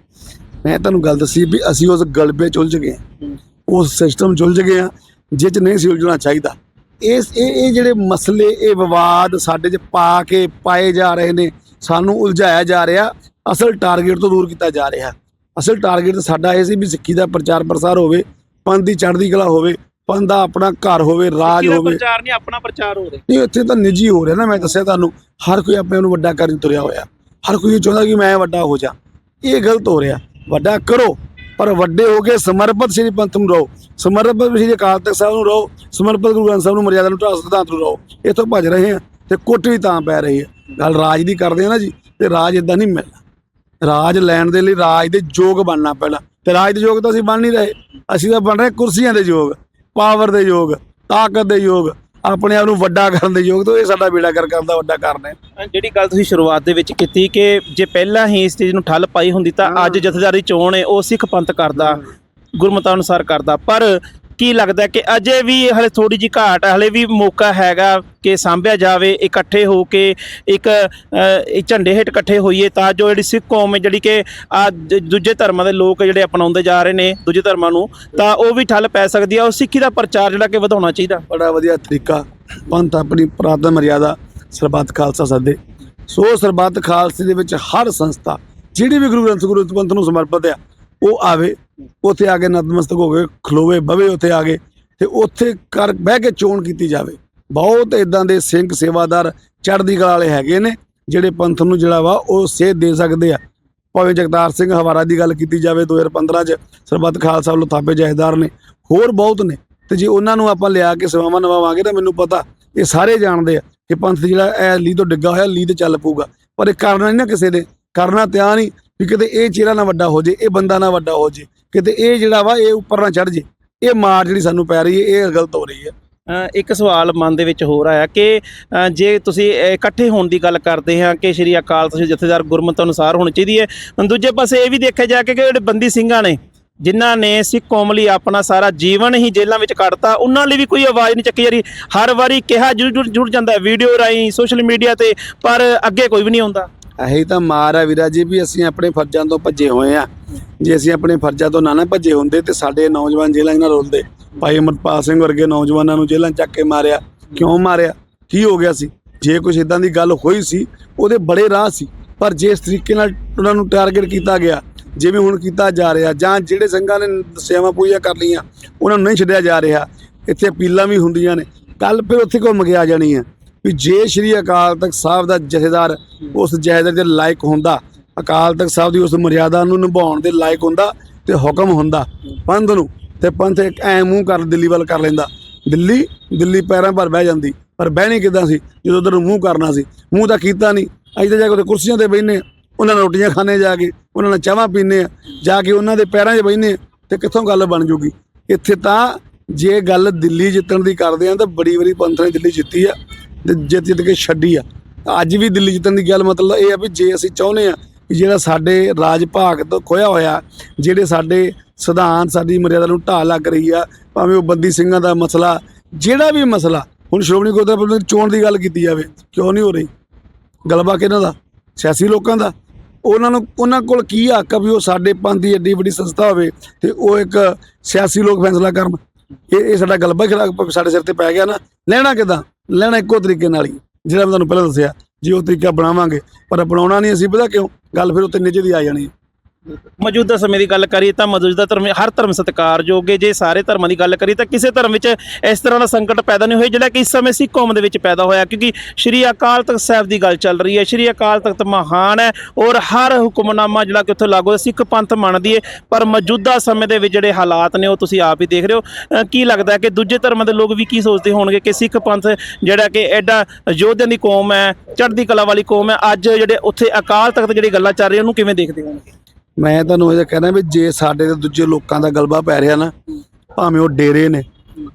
ਮੈਂ ਤੁਹਾਨੂੰ ਗੱਲ ਦੱਸੀ ਵੀ ਅਸੀਂ ਉਸ ਗਲਬੇ 'ਚ ਉਲਝ ਗਏ ਹਾਂ। ਉਸ ਸਿਸਟਮ 'ਚ ਉਲਝ ਗਏ ਆ 'ਚ ਨਹੀਂ ਸੀ ਉਲਝਣਾ ਚਾਹੀਦਾ। ਇਸ ਇਹ ਇਹ ਜਿਹੜੇ ਮਸਲੇ ਇਹ ਵਿਵਾਦ ਸਾਡੇ 'ਚ ਪਾ ਕੇ ਪਾਏ ਜਾ ਰਹੇ ਨੇ ਸਾਨੂੰ ਉਲਝਾਇਆ ਜਾ ਰਿਹਾ ਅਸਲ ਟਾਰਗੇਟ ਤੋਂ ਦੂਰ ਕੀਤਾ ਜਾ ਰਿਹਾ। ਅਸਲ ਟਾਰਗੇਟ ਸਾਡਾ ਇਹ ਸੀ ਵੀ ਸਿੱਖੀ ਦਾ ਪ੍ਰਚਾਰ ਪ੍ਰਸਾਰ ਹੋਵੇ ਪੰਥ ਦੀ ਚੜ੍ਹਦੀ ਕਲਾ ਹੋਵੇ ਪੰਥ ਦਾ ਆਪਣਾ ਘਰ ਹੋਵੇ ਰਾਜ ਹੋਵੇ। ਪ੍ਰਚਾਰ ਨਹੀਂ ਆਪਣਾ ਪ੍ਰਚਾਰ ਹੋ ਰਿਹਾ। ਨਹੀਂ ਇੱਥੇ ਤਾਂ ਨਿੱਜੀ ਹੋ ਰਿਹਾ ਨਾ ਮੈਂ ਦੱਸਿਆ ਤੁਹਾਨੂੰ ਹਰ ਕੋਈ ਆਪਣੇ ਆਪ ਨੂੰ ਵੱਡਾ ਕਰਨ ਤੁਰਿਆ ਹੋਇਆ। ਹਰ ਕੋਈ ਚਾਹੁੰਦਾ ਕਿ ਮੈਂ ਵੱਡਾ ਹੋ ਜਾ। ਇਹ ਗਲਤ ਹੋ ਰਿਹਾ। ਵੱਡਾ ਕਰੋ ਪਰ ਵੱਡੇ ਹੋ ਕੇ ਸਮਰਪਿਤ ਸ੍ਰੀ ਪੰਥ ਨੂੰ ਰਹੋ। ਸਮਰਪਿਤ ਸ੍ਰੀ ਅਕਾਲ ਤਖਤ ਸਾਹਿਬ ਨੂੰ ਰਹੋ ਸਮਰਪਿਤ ਗੁਰੂ ਗ੍ਰੰਥ ਸਾਹਿਬ ਨੂੰ ਮਰਿਆਦਾ ਨੂੰ ਢਾਹ ਸਿਧਾਂਤ ਨੂੰ ਰਹੋ। ਇੱਥੋਂ ਭੱਜ ਰਹੇ ਆ ਤੇ ਕੁੱਟ ਵੀ ਤਾਂ ਪੈ ਰਹੀ ਹੈ। ਗੱਲ ਰਾਜ ਦੀ ਕਰਦੇ ਆ ਨਾ ਜੀ ਤੇ ਰਾਜ ਇਦਾਂ ਨਹੀਂ ਮਿਲਦਾ ਰਾਜ ਲੈਣ ਦੇ ਲਈ ਰਾਜ ਦੇ ਯੋਗ ਬਣਨਾ ਪਹਿਲਾਂ। ਤੇ ਰਾਜ ਦੇ ਯੋਗ ਤਾਂ ਅਸੀਂ ਬਣ ਨਹੀਂ ਰਹੇ। ਅਸੀਂ ਤਾਂ ਬਣ ਰਹੇ ਕੁਰਸੀਆਂ ਦੇ ਯੋਗ ਪਾਵਰ ਦੇ ਯੋਗ ਤਾਕਤ ਦੇ ਯੋਗ ਆਪਣੇ ਆਪ ਨੂੰ ਵੱਡਾ ਕਰਨ ਦੇ ਯੋਗ। ਤੋਂ ਇਹ ਸਾਡਾ ਬੇੜਾ ਕਰ ਕਰਨ ਦਾ ਵੱਡਾ ਕਾਰਨ ਹੈ। ਜਿਹੜੀ ਗੱਲ ਤੁਸੀਂ ਸ਼ੁਰੂਆਤ ਦੇ ਵਿੱਚ ਕੀਤੀ ਕਿ ਜੇ ਪਹਿਲਾਂ ਹੀ ਇਸ ਚੀਜ਼ ਨੂੰ ਠੱਲ ਪਾਈ ਹੁੰਦੀ ਤਾਂ। ਅੱਜ ਜਥੇਦਾਰੀ ਚੋਣ ਹੈ ਉਹ ਸਿੱਖ ਪੰਥ ਕਰਦਾ ਗੁਰਮਤਾਂ ਅਨੁਸਾਰ ਕਰਦਾ। ਪਰ ਕੀ ਲੱਗਦਾ ਕਿ ਅਜੇ ਵੀ ਹਲੇ ਥੋੜੀ ਜਿਹੀ ਘਾਟ ਹੈ ਹਲੇ ਵੀ ਮੌਕਾ ਹੈਗਾ ਕਿ ਸਾਂਭਿਆ ਜਾਵੇ, ਇਕੱਠੇ ਹੋ ਕੇ ਇੱਕ ਝੰਡੇ ਹੇਠ ਇਕੱਠੇ ਹੋਈਏ ਤਾਂ ਜੋ ਜਿਹੜੀ ਸਿੱਖ ਕੌਮ ਹੈ, ਜਿਹੜੀ ਕਿ ਆ ਦੂਜੇ ਧਰਮਾਂ ਦੇ ਲੋਕ ਜਿਹੜੇ ਅਪਣਾਉਂਦੇ ਜਾ ਰਹੇ ਨੇ ਦੂਜੇ ਧਰਮਾਂ ਨੂੰ, ਤਾਂ ਉਹ ਵੀ ਠੱਲ ਪੈ ਸਕਦੀ ਆ, ਉਹ ਸਿੱਖੀ ਦਾ ਪ੍ਰਚਾਰ ਜਿਹੜਾ ਕਿ ਵਧਾਉਣਾ ਚਾਹੀਦਾ। ਬੜਾ ਵਧੀਆ ਤਰੀਕਾ, ਪੰਥ ਆਪਣੀ ਪ੍ਰਾਤਨ ਮਰਿਆਦਾ, ਸਰਬੱਤ ਖਾਲਸਾ ਸੱਦੇ। ਸੋ ਸਰਬੱਤ ਖਾਲਸੇ ਦੇ ਵਿੱਚ ਹਰ ਸੰਸਥਾ, ਜਿਹੜੀ ਵੀ ਗੁਰੂ ਗ੍ਰੰਥ, ਗੁਰੂ ਪੰਥ ਨੂੰ ਸਮਰਪਿਤ ਆ ਉਹ ਆਵੇ, ਉੱਥੇ ਆ ਕੇ ਨਤਮਸਤਕ ਹੋਵੇ ਖਲੋਵੇ, ਬਵੇ ਉੱਥੇ ਆ ਕੇ, ਤੇ ਉੱਥੇ ਕਰ, ਬਹਿ ਕੇ ਚੋਣ ਕੀਤੀ ਜਾਵੇ। ਬਹੁਤ ਇਦਾਂ ਦੇ ਸਿੰਘ ਸੇਵਾਦਾਰ ਚੜ੍ਹਦੀ ਕਲਾ ਵਾਲੇ ਹੈਗੇ ਨੇ, ਜਿਹੜੇ ਪੰਥ ਨੂੰ ਜਿਹੜਾ ਵਾ ਉਹ ਸੇਧ ਦੇ ਸਕਦੇ ਆ। ਭਾਵੇਂ ਜਗਤਾਰ ਸਿੰਘ ਹਵਾਰਾ ਦੀ ਗੱਲ ਕੀਤੀ ਜਾਵੇ 2015 ਚ, ਸਰਬੱਤ ਖਾਲਸਾ ਵੱਲੋਂ ਥਾਪੇ ਜਹੇਦਾਰ ਨੇ, ਹੋਰ ਬਹੁਤ ਨੇ। ਤੇ ਜੇ ਉਹਨਾਂ ਨੂੰ ਆਪਾਂ ਲਿਆ ਕੇ ਸੇਵਾਵਾਂ ਨਿਭਾਵਾਂਗੇ ਤਾਂ ਮੈਨੂੰ ਪਤਾ, ਇਹ ਸਾਰੇ ਜਾਣਦੇ ਆ ਕਿ ਪੰਥ ਜਿਹੜਾ ਇਹ ਲੀ ਤੋਂ ਡਿੱਗਾ ਹੋਇਆ ਲੀ ਤੇ ਚੱਲ ਪਊਗਾ। ਪਰ ਇਹ ਕਰਨਾ ਨਹੀਂ ਨਾ ਕਿਸੇ ਦੇ, ਕਰਨਾ ਤਿਆ ਨਹੀਂ ਵੀ ਕਿਤੇ ਇਹ ਚਿਹਰਾ ਨਾ ਵੱਡਾ ਹੋ ਜੇ, ਇਹ ਬੰਦਾ ਨਾ ਵੱਡਾ ਹੋ ਜੇ, ਕਿਤੇ ਇਹ ਜਿਹੜਾ ਵਾ ਇਹ ਉੱਪਰ ਨਾ ਚੜ ਜੇ, ਇਹ ਮਾਰ ਜਿਹੜੀ ਸਾਨੂੰ ਪੈ ਰਹੀ ਹੈ, ਇਹ ਗਲਤ ਹੋ ਰਹੀ ਹੈ। ਇੱਕ ਸਵਾਲ ਮਨ ਦੇ ਵਿੱਚ ਹੋਰ ਆਇਆ ਕਿ ਜੇ ਤੁਸੀਂ ਇਕੱਠੇ ਹੋਣ ਦੀ ਗੱਲ ਕਰਦੇ ਹਾਂ ਕਿ ਸ਼੍ਰੀ ਅਕਾਲ ਤਖਤ ਜਥੇਦਾਰ ਗੁਰਮਤਿ ਅਨੁਸਾਰ ਹੋਣੀ ਚਾਹੀਦੀ ਹੈ ਦੂਜੇ ਪਾਸੇ ਇਹ ਵੀ ਦੇਖਿਆ ਜਾ ਕੇ ਕਿ ਜਿਹੜੇ ਬੰਦੀ ਸਿੰਘਾਂ ਨੇ, ਜਿਨ੍ਹਾਂ ਨੇ ਸਿੱਖ ਕੌਮ ਲਈ ਆਪਣਾ ਸਾਰਾ ਜੀਵਨ ਹੀ ਜੇਲ੍ਹਾਂ ਵਿੱਚ ਕੱਢਤਾ, ਉਹਨਾਂ ਲਈ ਵੀ ਕੋਈ ਆਵਾਜ਼ ਨਹੀਂ ਚੱਕੀ ਜਾ ਰਹੀ। ਹਰ ਵਾਰੀ ਕਿਹਾ ਜੁੜ ਜੁੜ ਜਾਂਦਾ ਵੀਡੀਓ ਰਾਹੀਂ, ਸੋਸ਼ਲ ਮੀਡੀਆ ਤੇ, ਪਰ ਅੱਗੇ ਕੋਈ ਵੀ ਨਹੀਂ ਆਉਂਦਾ। ਇਹੀ ਤਾਂ ਮਾਰ ਹੈ ਵੀਰਾ ਜੀ ਵੀ ਅਸੀਂ ਆਪਣੇ ਫਰਜ਼ਾਂ ਤੋਂ ਭੱਜੇ ਹੋਏ ਆ। ਜੇ ਅਸੀਂ ਆਪਣੇ ਫਰਜ਼ਾਂ ਤੋਂ ਨਾ ਨਾ ਭੱਜੇ ਹੁੰਦੇ ਤੇ ਸਾਡੇ ਨੌਜਵਾਨ ਜੇਲ੍ਹਾਂ 'ਚ ਨਾ ਰੋਲਦੇ। ਭਾਈ ਅਮਰਪਾਲ ਸਿੰਘ ਵਰਗੇ ਨੌਜਵਾਨਾਂ ਨੂੰ ਜੇਲ੍ਹਾਂ ਚੱਕ ਕੇ ਮਾਰਿਆ। ਕਿਉਂ ਮਾਰਿਆ? ਕੀ ਹੋ ਗਿਆ ਸੀ? ਜੇ ਕੁਝ ਇਦਾਂ ਦੀ ਗੱਲ ਹੋਈ ਸੀ, ਉਹਦੇ ਬੜੇ ਰਾਹ ਸੀ। ਪਰ ਜਿਸ ਤਰੀਕੇ ਨਾਲ ਉਹਨਾਂ ਨੂੰ ਟਾਰਗੇਟ ਕੀਤਾ ਗਿਆ, ਜਿਵੇਂ ਹੁਣ ਕੀਤਾ ਜਾ ਰਿਹਾ, ਜਾਂ ਜਿਹੜੇ ਸੰਘਾਂ ਨੇ ਸੇਵਾ ਪੂਰੀਆਂ ਕਰ ਲਈਆਂ, ਉਹਨਾਂ ਨੂੰ ਨਹੀਂ ਛੱਡਿਆ ਜਾ ਰਿਹਾ। ਇੱਥੇ ਅਪੀਲਾਂ ਵੀ ਹੁੰਦੀਆਂ ਨੇ। ਕੱਲ ਫਿਰ ਉੱਥੇ ਘੁੰਮ ਕੇ ਆ ਜਾਣੀ ਹੈ ਵੀ ਜੇ ਸ਼੍ਰੀ ਅਕਾਲ ਤਖਤ ਸਾਹਿਬ ਦਾ ਜਥੇਦਾਰ ਉਸ ਜਥੇਦਾਰ ਦੇ ਲਾਇਕ ਹੁੰਦਾ, ਅਕਾਲ ਤਖਤ ਸਾਹਿਬ ਦੀ ਉਸ ਮਰਿਆਦਾ ਨੂੰ ਨਿਭਾਉਣ ਦੇ ਲਾਇਕ ਹੁੰਦਾ ਤੇ ਹੁਕਮ ਹੁੰਦਾ, ਪੰਥ ਨੂੰ, ਤੇ ਪੰਥ ਇੱਕ ਐ ਮੂੰਹ ਕਰ, ਦਿੱਲੀ ਵੱਲ ਕਰ ਲੈਂਦਾ। ਦਿੱਲੀ ਦਿੱਲੀ ਪੈਰਾਂ ਪਰ ਬਹਿ ਜਾਂਦੀ, ਪਰ ਬਹਿਣੀ ਕਿਦਾਂ ਸੀ? ਜਦੋਂ ਉਧਰ ਮੂੰਹ ਕਰਨਾ ਸੀ। ਮੂੰਹ ਤਾਂ ਕੀਤਾ ਨਹੀਂ। ਅਸੀਂ ਤਾਂ ਜਾ ਕੇ ਕੁਰਸੀਆਂ ਤੇ ਬਹਿਨੇ ਆ ਉਹਨਾਂ ਨਾਲ ਰੋਟੀਆਂ ਖਾਣੇ ਜਾ ਕੇ, ਉਹਨਾਂ ਨਾਲ ਚਾਹਾਂ ਪੀਨੇ ਆ ਜਾ ਕੇ ਉਹਨਾਂ ਦੇ ਪੈਰਾਂ 'ਚ ਬਹਿਨੇ ਆ ਤੇ ਕਿੱਥੋਂ ਗੱਲ ਬਣ ਜੂਗੀ? ਇੱਥੇ ਤਾਂ ਜੇ ਗੱਲ ਦਿੱਲੀ ਜਿੱਤਣ ਦੀ ਕਰਦੇ ਆ ਤਾਂ ਬੜੀ ਵਾਰੀ ਪੰਥ ਨੇ ਦਿੱਲੀ ਜਿੱਤੀ ਆ। ਤੇ ਜਿੱਤ ਜਿੱਤ ਕੇ ਛੱਡੀ ਆ। ਅੱਜ ਵੀ ਦਿੱਲੀ ਜਿੱਤਣ ਦੀ ਗੱਲ ਮਤਲਬ ਇਹ ਆ ਵੀ ਜੇ ਅਸੀਂ ਚਾਹੁੰਦੇ ਆ ਕਿ ਜਿਹੜਾ ਸਾਡੇ ਰਾਜ ਭਾਗ ਤੋਂ ਖੋਇਆ ਹੋਇਆ, ਜਿਹੜੇ ਸਾਡੇ ਸਿਧਾਂਤ, ਸਾਡੀ ਮਰਿਆਦਾ ਨੂੰ ਢਾਹ ਲੱਗ ਰਹੀ ਆ, ਭਾਵੇਂ ਉਹ ਬੰਦੀ ਸਿੰਘਾਂ ਦਾ ਮਸਲਾ, ਜਿਹੜਾ ਵੀ ਮਸਲਾ, ਹੁਣ ਸ਼੍ਰੋਮਣੀ ਗੁਰਦੁਆਰਾ ਚੋਣ ਦੀ ਗੱਲ ਕੀਤੀ ਜਾਵੇ, ਕਿਉਂ ਨਹੀਂ ਹੋ ਰਹੀ? ਗਲਬਾ ਕਿਹਨਾਂ ਦਾ, ਸਿਆਸੀ ਲੋਕਾਂ ਦਾ। ਉਹਨਾਂ ਨੂੰ, ਉਹਨਾਂ ਕੋਲ ਕੀ ਹੱਕ ਆ ਵੀ ਉਹ ਸਾਡੇ ਪੰਥ ਦੀ ਐਡੀ ਵੱਡੀ ਸੰਸਥਾ ਹੋਵੇ ਤੇ ਉਹ ਇੱਕ ਸਿਆਸੀ ਲੋਕ ਫੈਸਲਾ ਕਰਨ? ਇਹ ਇਹ ਸਾਡਾ ਗਲਬਾ ਖਿਲਾਫ ਸਾਡੇ ਸਿਰ ਤੇ ਪੈ ਗਿਆ ਨਾ। ਲੈਣਾ ਕਿਦਾਂ? ਲੈਣਾ ਇੱਕੋ ਤਰੀਕੇ ਨਾਲ ਹੀ। ਜਿਹੜਾ ਮੈਂ ਤੁਹਾਨੂੰ ਪਹਿਲਾਂ ਦੱਸਿਆ, ਜੇ ਉਹ ਤਰੀਕਾ ਬਣਾਵਾਂਗੇ, ਪਰ ਅਪਣਾਉਣਾ ਨਹੀਂ ਅਸੀਂ, ਪਤਾ ਕਿਉਂ? ਗੱਲ ਫਿਰ ਉੱਤੇ ਨਿੱਜੇ ਦੀ ਆ ਜਾਣੀ। ਹੈ ਮੌਜੂਦਾ ਸਮੇਂ ਦੀ ਗੱਲ ਕਰੀਏ ਤਾਂ ਮੌਜੂਦਾ ਧਰਮ, ਹਰ ਧਰਮ ਸਤਿਕਾਰਯੋਗ ਹੈ। ਜੇ ਸਾਰੇ ਧਰਮਾਂ ਦੀ ਗੱਲ ਕਰੀਏ ਤਾਂ ਕਿਸੇ ਧਰਮ ਵਿੱਚ ਇਸ ਤਰ੍ਹਾਂ ਦਾ ਸੰਕਟ ਪੈਦਾ ਨਹੀਂ ਹੋਇਆ ਜਿਹੜਾ ਕਿ ਇਸ ਸਮੇਂ ਸਿੱਖ ਕੌਮ ਦੇ ਵਿੱਚ ਪੈਦਾ ਹੋਇਆ, ਕਿਉਂਕਿ ਸ਼੍ਰੀ ਅਕਾਲ ਤਖਤ ਸਾਹਿਬ ਦੀ ਗੱਲ ਚੱਲ ਰਹੀ ਹੈ। ਸ਼੍ਰੀ ਅਕਾਲ ਤਖਤ ਮਹਾਨ ਹੈ ਔਰ ਹਰ ਹੁਕਮਨਾਮਾ ਜਿਹੜਾ ਕਿ ਉੱਥੇ ਲਾਗੂ ਹੈ, ਸਿੱਖ ਪੰਥ ਮੰਨਦੀ ਹੈ। ਪਰ ਮੌਜੂਦਾ ਸਮੇਂ ਦੇ ਵਿੱਚ ਜਿਹੜੇ ਹਾਲਾਤ ਨੇ ਉਹ ਤੁਸੀਂ ਆਪ ਹੀ ਦੇਖ ਰਹੇ ਹੋ। ਕੀ ਲੱਗਦਾ ਕਿ ਦੂਜੇ ਧਰਮਾਂ ਦੇ ਲੋਕ ਵੀ ਕੀ ਸੋਚਦੇ ਹੋਣਗੇ ਕਿ ਸਿੱਖ ਪੰਥ ਜਿਹੜਾ ਕਿ ਐਡਾ ਯੋਧਿਆਂ ਦੀ ਕੌਮ ਹੈ, ਚੜ੍ਹਦੀ ਕਲਾ ਵਾਲੀ ਕੌਮ ਹੈ, ਅੱਜ ਜਿਹੜੇ ਉੱਥੇ ਅਕਾਲ ਤਖਤ ਜਿਹੜੀ ਗੱਲਾਂ ਚੱਲ ਰਹੀਆਂ, ਉਹਨੂੰ ਕਿਵੇਂ ਦੇਖਦੇ ਹੋਣਗੇ? ਮੈਂ ਤੁਹਾਨੂੰ ਇਹ ਕਹਿਣਾ ਵੀ ਜੇ ਸਾਡੇ ਤੇ ਦੂਜੇ ਲੋਕਾਂ ਦਾ ਗਲਬਾ ਪੈ ਰਿਹਾ ਨਾ ਭਾਵੇਂ ਉਹ ਡੇਰੇ ਨੇ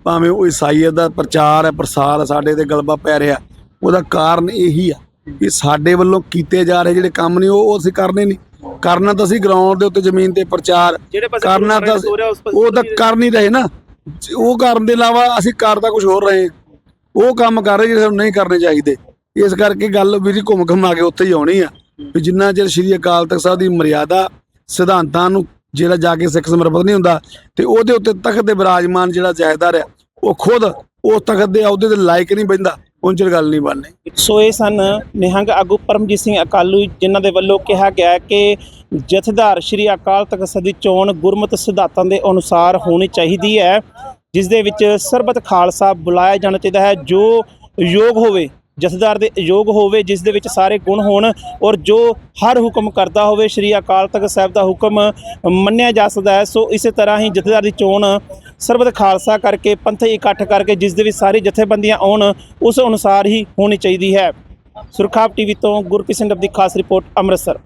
ਭਾਵੇਂ ਉਹ ਈਸਾਈਅਤ ਦਾ ਪ੍ਰਚਾਰ ਹੈ ਪ੍ਰਸਾਰ ਸਾਡੇ ਤੇ ਗਲਬਾ ਪੈ ਰਿਹਾ ਉਹਦਾ ਕਾਰਨ ਇਹੀ ਆ ਕਿ ਸਾਡੇ ਵੱਲੋਂ ਕੀਤੇ ਜਾ ਰਹੇ ਜਿਹੜੇ ਕੰਮ ਨੇ ਉਹ ਅਸੀਂ ਕਰਨੇ ਨਹੀਂ। ਕਰਨਾ ਤਾਂ ਅਸੀਂ ਗਰਾਊਂਡ ਦੇ ਉੱਤੇ ਜ਼ਮੀਨ ਤੇ ਪ੍ਰਚਾਰ ਕਰਨਾ ਤਾਂ ਉਹ ਤਾਂ ਕਰ ਨਹੀਂ ਰਹੇ ਨਾ। ਉਹ ਕਰਨ ਦੇ ਇਲਾਵਾ ਅਸੀਂ ਕਰ ਤਾਂ ਕੁਝ ਹੋਰ ਰਹੇ। ਉਹ ਕੰਮ ਕਰ ਰਹੇ ਜਿਹੜੇ ਸਾਨੂੰ ਨਹੀਂ ਕਰਨੇ ਚਾਹੀਦੇ। ਇਸ ਕਰਕੇ ਗੱਲ ਵੀ ਘੁੰਮ ਘੁਮਾ ਕੇ ਉੱਥੇ ਹੀ ਆਉਣੀ ਆ। ਵੀ ਜਿੰਨਾ ਚਿਰ ਸ਼੍ਰੀ ਅਕਾਲ ਤਖਤ ਸਾਹਿਬ ਦੀ ਮਰਿਆਦਾ ਸਿਧਾਂਤਾਂ ਨੂੰ ਜਿਹੜਾ ਜਾ ਕੇ ਸਿੱਖ ਸਮਰਪਿਤ ਨਹੀਂ ਹੁੰਦਾ ਤੇ ਉਹਦੇ ਉੱਤੇ ਤਖਤ ਦੇ ਵਿਰਾਜਮਾਨ ਜਿਹੜਾ ਜਾਇਦਾਰ ਹੈ, ਉਹ ਖੁਦ ਉਹ ਤਖਤ ਦੇ ਅਹੁਦੇ ਦੇ ਲਾਇਕ ਨਹੀਂ ਬੈਂਦਾ ਉਹਨਾਂ ਗੱਲ ਨਹੀਂ ਬਣਨੀ। ਸੋ ਇਹ ਸਨ ਨਿਹੰਗ ਆਗੂ ਪਰਮਜੀਤ ਸਿੰਘ ਅਕਾਲੂ, ਜਿਨ੍ਹਾਂ ਦੇ ਵੱਲੋਂ ਕਿਹਾ ਗਿਆ ਕਿ ਜਥੇਦਾਰ ਸ਼੍ਰੀ ਅਕਾਲ ਤਖਤ ਦੀ ਚੋਣ ਗੁਰਮਤਿ ਸਿਧਾਂਤਾਂ ਦੇ ਅਨੁਸਾਰ ਹੋਣੀ ਚਾਹੀਦੀ ਹੈ, ਜਿਸ ਦੇ ਵਿੱਚ ਸਰਬਤ ਖਾਲਸਾ ਬੁਲਾਇਆ ਜਾਣਾ ਚਾਹੀਦਾ ਹੈ, ਜੋ ਯੋਗ ਹੋਵੇ। ਜਥੇਦਾਰ ਦੇ ਯੋਗ ਹੋਵੇ, ਜਿਸ ਦੇ ਵਿੱਚ ਸਾਰੇ ਗੁਣ ਹੋਣ ਔਰ ਜੋ ਹਰ ਹੁਕਮ ਕਰਦਾ ਹੋਵੇ, ਸ਼੍ਰੀ ਅਕਾਲ ਤਖਤ ਸਾਹਿਬ ਦਾ ਹੁਕਮ ਮੰਨਿਆ ਜਾ ਸਕਦਾ ਹੈ। ਸੋ ਇਸੇ ਤਰ੍ਹਾਂ ਹੀ ਜਥੇਦਾਰ ਦੀ ਚੋਣ ਸਰਬਤ ਖਾਲਸਾ ਕਰਕੇ, ਪੰਥ ਇਕੱਠ ਕਰਕੇ, ਜਿਸ ਦੇ ਵਿੱਚ ਸਾਰੀ ਜਥੇਬੰਦੀਆਂ ਆਉਣ, ਉਸ ਅਨੁਸਾਰ ਹੀ ਹੋਣੀ ਚਾਹੀਦੀ ਹੈ। ਸੁਰਖਾਬ ਟੀਵੀ ਤੋਂ ਗੁਰਕਿਸ਼ਨ ਸਿੰਘ ਦੀ ਖਾਸ ਰਿਪੋਰਟ ਅੰਮ੍ਰਿਤਸਰ।